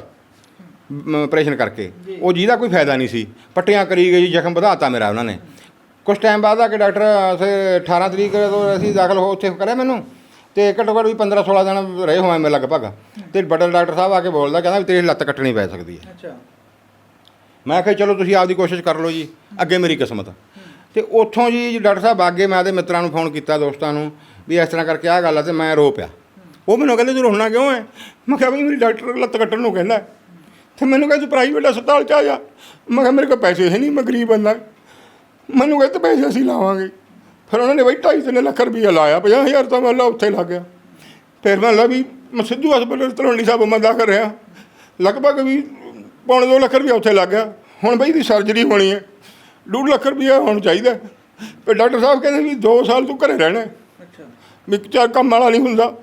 ਆਪਰੇਸ਼ਨ ਕਰਕੇ। ਉਹ ਜਿਹਦਾ ਕੋਈ ਫਾਇਦਾ ਨਹੀਂ ਸੀ। ਪੱਟੀਆਂ ਕਰੀ ਗਈ ਜੀ ਜ਼ਖਮ ਵਧਾਤਾ ਮੇਰਾ ਉਹਨਾਂ ਨੇ। ਕੁਝ ਟਾਈਮ ਬਾਅਦ ਆ ਕੇ ਡਾਕਟਰ ਅਸੀਂ 18 ਤਰੀਕ ਤੋਂ ਅਸੀਂ ਦਾਖਲ ਹੋ ਉੱਥੇ ਕਰਿਆ ਮੈਨੂੰ ਤੇ ਘੱਟੋ ਘੱਟ ਵੀ 15 16 ਦਿਨ ਰਹੇ ਹੋਏ ਮੈਂ ਲਗਭਗ। ਤੇ ਬਟਲ ਡਾਕਟਰ ਸਾਹਿਬ ਆ ਕੇ ਬੋਲਦਾ ਕਹਿੰਦਾ ਵੀ ਤੇਰੀ ਲੱਤ ਕੱਟਣੀ ਪੈ ਸਕਦੀ ਹੈ। ਅੱਛਾ। ਮੈਂ ਕਿਹਾ ਚਲੋ ਤੁਸੀਂ ਆਪਦੀ ਕੋਸ਼ਿਸ਼ ਕਰ ਲਓ ਜੀ ਅੱਗੇ ਮੇਰੀ ਕਿਸਮਤ। ਤੇ ਉੱਥੋਂ ਜੀ ਡਾਕਟਰ ਸਾਹਿਬ ਆਗੇ ਮੈਂ ਆਪਦੇ ਮਿੱਤਰਾਂ ਨੂੰ ਫੋਨ ਕੀਤਾ ਦੋਸਤਾਂ ਨੂੰ ਵੀ ਇਸ ਤਰ੍ਹਾਂ ਕਰਕੇ ਆਹ ਗੱਲ ਆ ਤੇ ਮੈਂ ਰੋ ਪਿਆ। ਉਹ ਮੈਨੂੰ ਕਹਿੰਦੇ ਤੂੰ ਰੋਣਾ ਕਿਉਂ ਹੈ ਮੈਂ ਕਿਹਾ ਵੀ ਮੇਰੀ ਡਾਕਟਰ ਲੱਤ ਕੱਟਣ ਨੂੰ ਕਹਿੰਦਾ। ਤੇ ਮੈਨੂੰ ਕਹਿੰਦੇ ਤੂੰ ਪ੍ਰਾਈਵੇਟ ਹਸਪਤਾਲ ਚ ਆ ਜਾ। ਮੈਂ ਕਿਹਾ ਮੇਰੇ ਕੋਲ ਪੈਸੇ ਹੈ ਨਹੀਂ ਮੈਂ ਗਰੀਬ ਬੰਦਾ। ਮੈਨੂੰ ਕਹਿੰਦੇ ਪੈਸੇ ਅਸੀਂ ਲਾਵਾਂਗੇ। ਫਿਰ ਉਹਨਾਂ ਨੇ ਬਈ 2.5 ਲੱਖ ਰੁਪਈਆ ਲਾਇਆ 50000 ਤਾਂ ਮੱਲਾ ਉੱਥੇ ਲੱਗ ਗਿਆ। ਫਿਰ ਮੈਂ ਲਾ ਵੀ ਮੈਂ ਸਿੱਧੂ ਹਸਪਤਾਲ ਤਲਵੰਡੀ ਸਾਹਿਬ ਮੈਂ ਦਾਖਲ ਰਿਹਾ। ਲਗਭਗ ਵੀ ਪੌਣੇ 2 ਲੱਖ ਰੁਪਈਆ ਉੱਥੇ ਲੱਗ ਗਿਆ। ਹੁਣ ਬਈ ਦੀ ਸਰਜਰੀ ਹੋਣੀ ਹੈ। 2 ਲੱਖ ਰੁਪਈਆ ਹੁਣ ਚਾਹੀਦਾ। ਫਿਰ ਡਾਕਟਰ ਸਾਹਿਬ ਕਹਿੰਦੇ ਵੀ 2 ਸਾਲ ਤੂੰ ਘਰੇ ਰਹਿਣਾ। ਅੱਛਾ। ਵੀ ਚਾਰ ਕੰਮ ਵਾਲਾ ਨਹੀਂ ਹੁੰਦਾ।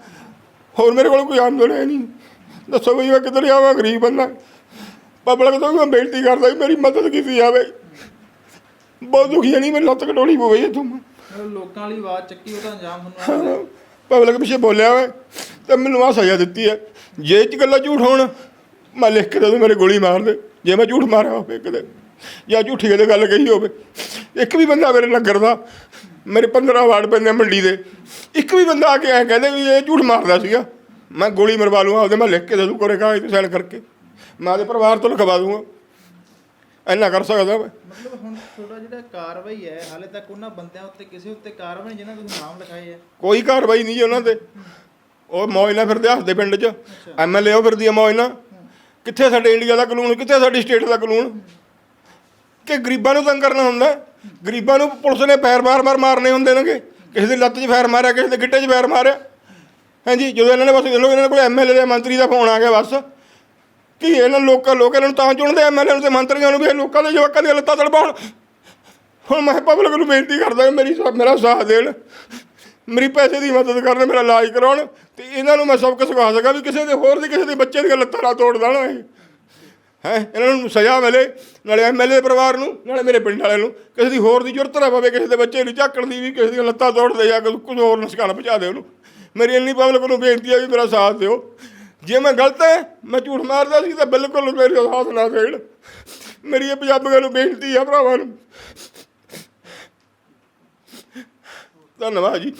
ਹੋਰ ਮੇਰੇ ਕੋਲ ਕੋਈ ਆਮਦਨ ਹੈ ਨਹੀਂ। ਦੱਸੋ ਵੀ ਮੈਂ ਕਿੱਧਰ ਜਾਵਾਂ ਗਰੀਬ ਬੰਦਾ। ਪਬਲਿਕ ਤੋਂ ਮੈਂ ਬੇਨਤੀ ਕਰਦਾ ਵੀ ਮੇਰੀ ਮਦਦ ਕੀਤੀ ਜਾਵੇ। ਬਹੁਤ ਦੁਖੀ ਨਹੀਂ ਮੇਰੀ ਲੱਤ ਕਟੋਣੀ ਪਵੇ ਇੱਥੋਂ। ਮਤਲਬ ਲੋਕਾਂ ਵਾਲੀ ਆਵਾਜ਼ ਚੱਕੀ ਉਹਦਾ ਅੰਜਾਮ ਆ ਪਬਲਿਕ ਪਿੱਛੇ ਬੋਲਿਆ ਓਏ ਤੇ ਮੈਨੂੰ ਆ ਸਜ਼ਾ ਦਿੱਤੀ ਹੈ ਜੇ ਇਹ ਚ ਗੱਲਾਂ ਝੂਠ ਹੋਣ ਮੈਂ ਲਿਖ ਕੇ ਦੇ ਦੂੰ ਮੇਰੇ ਗੋਲੀ ਮਾਰ ਦੇ। ਜੇ ਮੈਂ ਝੂਠ ਮਾਰਿਆ ਹੋਵੇ ਕਿਤੇ ਜਾਂ ਝੂਠੀ ਕਿਤੇ ਗੱਲ ਕਹੀ ਹੋਵੇ। ਇੱਕ ਵੀ ਬੰਦਾ ਮੇਰੇ ਨਗਰ ਦਾ ਮੇਰੇ 15 ਵਾਰਡ ਪੈਂਦੇ ਮੰਡੀ ਦੇ। ਇੱਕ ਵੀ ਬੰਦਾ ਆ ਕੇ ਐ ਕਹਿੰਦੇ ਵੀ ਇਹ ਝੂਠ ਮਾਰਦਾ ਸੀਗਾ। ਮੈਂ ਗੋਲੀ ਮਰਵਾ ਲੂੰਗਾ ਉਹਦੇ ਮੈਂ ਲਿਖ ਕੇ ਦੇ ਦੂੰ ਕੋਰੇ ਕਾਗਜ਼ ਤੇ ਸਾਈਨ ਕਰਕੇ। ਮੈਂ ਉਹਦੇ ਪਰਿਵਾਰ ਤੋਂ ਲਿਖਵਾ ਦੂੰਗਾ। ਇੰਨਾ ਕਰ ਸਕਦਾ ਮੈਂ। ਮਤਲਬ ਹੁਣ ਤੁਹਾਡਾ ਜਿਹੜਾ ਕਾਰਵਾਈ ਹੈ ਹਾਲੇ ਤੱਕ ਉਹਨਾਂ ਬੰਦਿਆਂ ਉੱਤੇ ਕਿਸੇ ਉੱਤੇ ਕਾਰਵਾਈ ਨਹੀਂ ਜਿਨ੍ਹਾਂ ਤੁਸੀਂ ਨਾਮ ਲਿਖਾਏ ਹੈ ਕੋਈ ਕਾਰਵਾਈ ਨਹੀਂ ਜੀ ਉਹਨਾਂ ਤੇ। ਉਹ ਮੌਜ ਨਾਲ ਫਿਰਦੇ ਹੱਸਦੇ ਪਿੰਡ 'ਚ। ਐਮਐਲਏ ਉਹ ਫਿਰਦੀ ਆ ਮੌਜ ਨਾਲ ਕਿੱਥੇ ਸਾਡੇ ਇੰਡੀਆ ਦਾ ਕਾਨੂੰਨ ਕਿੱਥੇ ਸਾਡੀ ਸਟੇਟ ਦਾ ਕਾਨੂੰਨ? ਕਿ ਗਰੀਬਾਂ ਨੂੰ ਤੰਗ ਕਰਨਾ ਹੁੰਦਾ? ਗਰੀਬਾਂ ਨੂੰ ਪੁਲਿਸ ਨੇ ਪੈਰ ਮਾਰ-ਮਾਰ ਮਾਰਨੇ ਹੁੰਦੇ ਨੇਗੇ। ਕਿਸੇ ਦੀ ਲੱਤ 'ਚ ਫੈਰ ਮਾਰਿਆ ਕਿਸੇ ਦੇ ਗਿੱਟੇ 'ਚ ਫੈਰ ਮਾਰਿਆ। ਹਾਂਜੀ ਜਦੋਂ ਇਹਨਾਂ ਨੇ ਬਸ ਲੋਕ ਇਹਨਾਂ ਕੋਲ ਐਮਐਲਏ ਦੇ ਮੰਤਰੀ ਦਾ ਫੋਨ ਆ ਗਿਆ ਬਸ। ਕਿ ਇਹਨਾਂ ਲੋਕਾਂ ਲੋਕ ਇਹਨਾਂ ਨੂੰ ਤਾਂ ਚੁਣਦੇ ਐਮਐਲਏ ਨੂੰ ਤੇ ਮੰਤਰੀਆਂ ਨੂੰ ਵੀ ਇਹ ਲੋਕਾਂ ਦੇ ਜਵਾਕਾਂ ਦੀਆਂ ਲੱਤਾਂ ਤੜਪਾਉਣ। ਹੁਣ ਮੈਂ ਪਬਲਿਕ ਨੂੰ ਬੇਨਤੀ ਕਰਦਾ ਕਿ ਮੇਰੀ ਸਾ- ਮੇਰਾ ਸਾਥ ਦੇਣ। ਮੇਰੀ ਪੈਸੇ ਦੀ ਮਦਦ ਕਰਨ, ਮੇਰਾ ਇਲਾਜ ਕਰਾਉਣ ਤੇ ਇਹਨਾਂ ਨੂੰ ਮੈਂ ਸਭ ਕੁਝ ਸਿਖਾ ਸਕਾਂ ਵੀ ਕਿਸੇ ਦੇ ਹੋਰ ਦੀ, ਕਿਸੇ ਦੇ ਬੱਚੇ ਦੀਆਂ ਲੱਤਾਂ ਨਾ ਤੋੜ ਦੇਣਾ ਇਹ ਹੈ? ਇਹਨਾਂ ਨੂੰ ਸਜ਼ਾ ਮਿਲੇ, ਨਾਲੇ ਐਮਐਲਏ ਦੇ ਪਰਿਵਾਰ ਨੂੰ, ਨਾਲੇ ਮੇਰੇ ਪਿੰਡ ਵਾਲਿਆਂ ਨੂੰ। ਕਿਸੇ ਦੀ ਹੋਰ ਦੀ ਜ਼ਰੂਰਤ ਨਾ ਪਵੇ, ਕਿਸੇ ਦੇ ਬੱਚੇ ਨੂੰ ਝਾਕਣ ਦੀ ਵੀ, ਕਿਸੇ ਦੀਆਂ ਲੱਤਾਂ ਤੋੜ ਦੇ ਜਾਂ ਕੁਝ ਕੁਝ ਹੋਰ ਨੁਕਸਾਨ ਪਹੁੰਚਾ ਦੇ ਉਹਨੂੰ। ਮੇਰੀ ਇੰਨੀ ਪਬਲਿਕ ਨੂੰ ਬੇਨਤੀ ਹੈ ਵੀ ਮੇਰਾ ਸਾਥ ਦਿਓ। ਜੇ ਮੈਂ ਗਲਤ ਹੈ, ਮੈਂ ਝੂਠ ਮਾਰਦਾ ਸੀ ਤਾਂ ਬਿਲਕੁਲ ਮੇਰੇ ਸਾਥ ਨਾ ਦੇਣ ਮੇਰੀ ਇਹ ਪੰਜਾਬੀਆਂ ਨੂੰ ਬੇਨਤੀ ਆ ਭਰਾਵਾਂ ਨੂੰ। ਧੰਨਵਾਦ ਜੀ।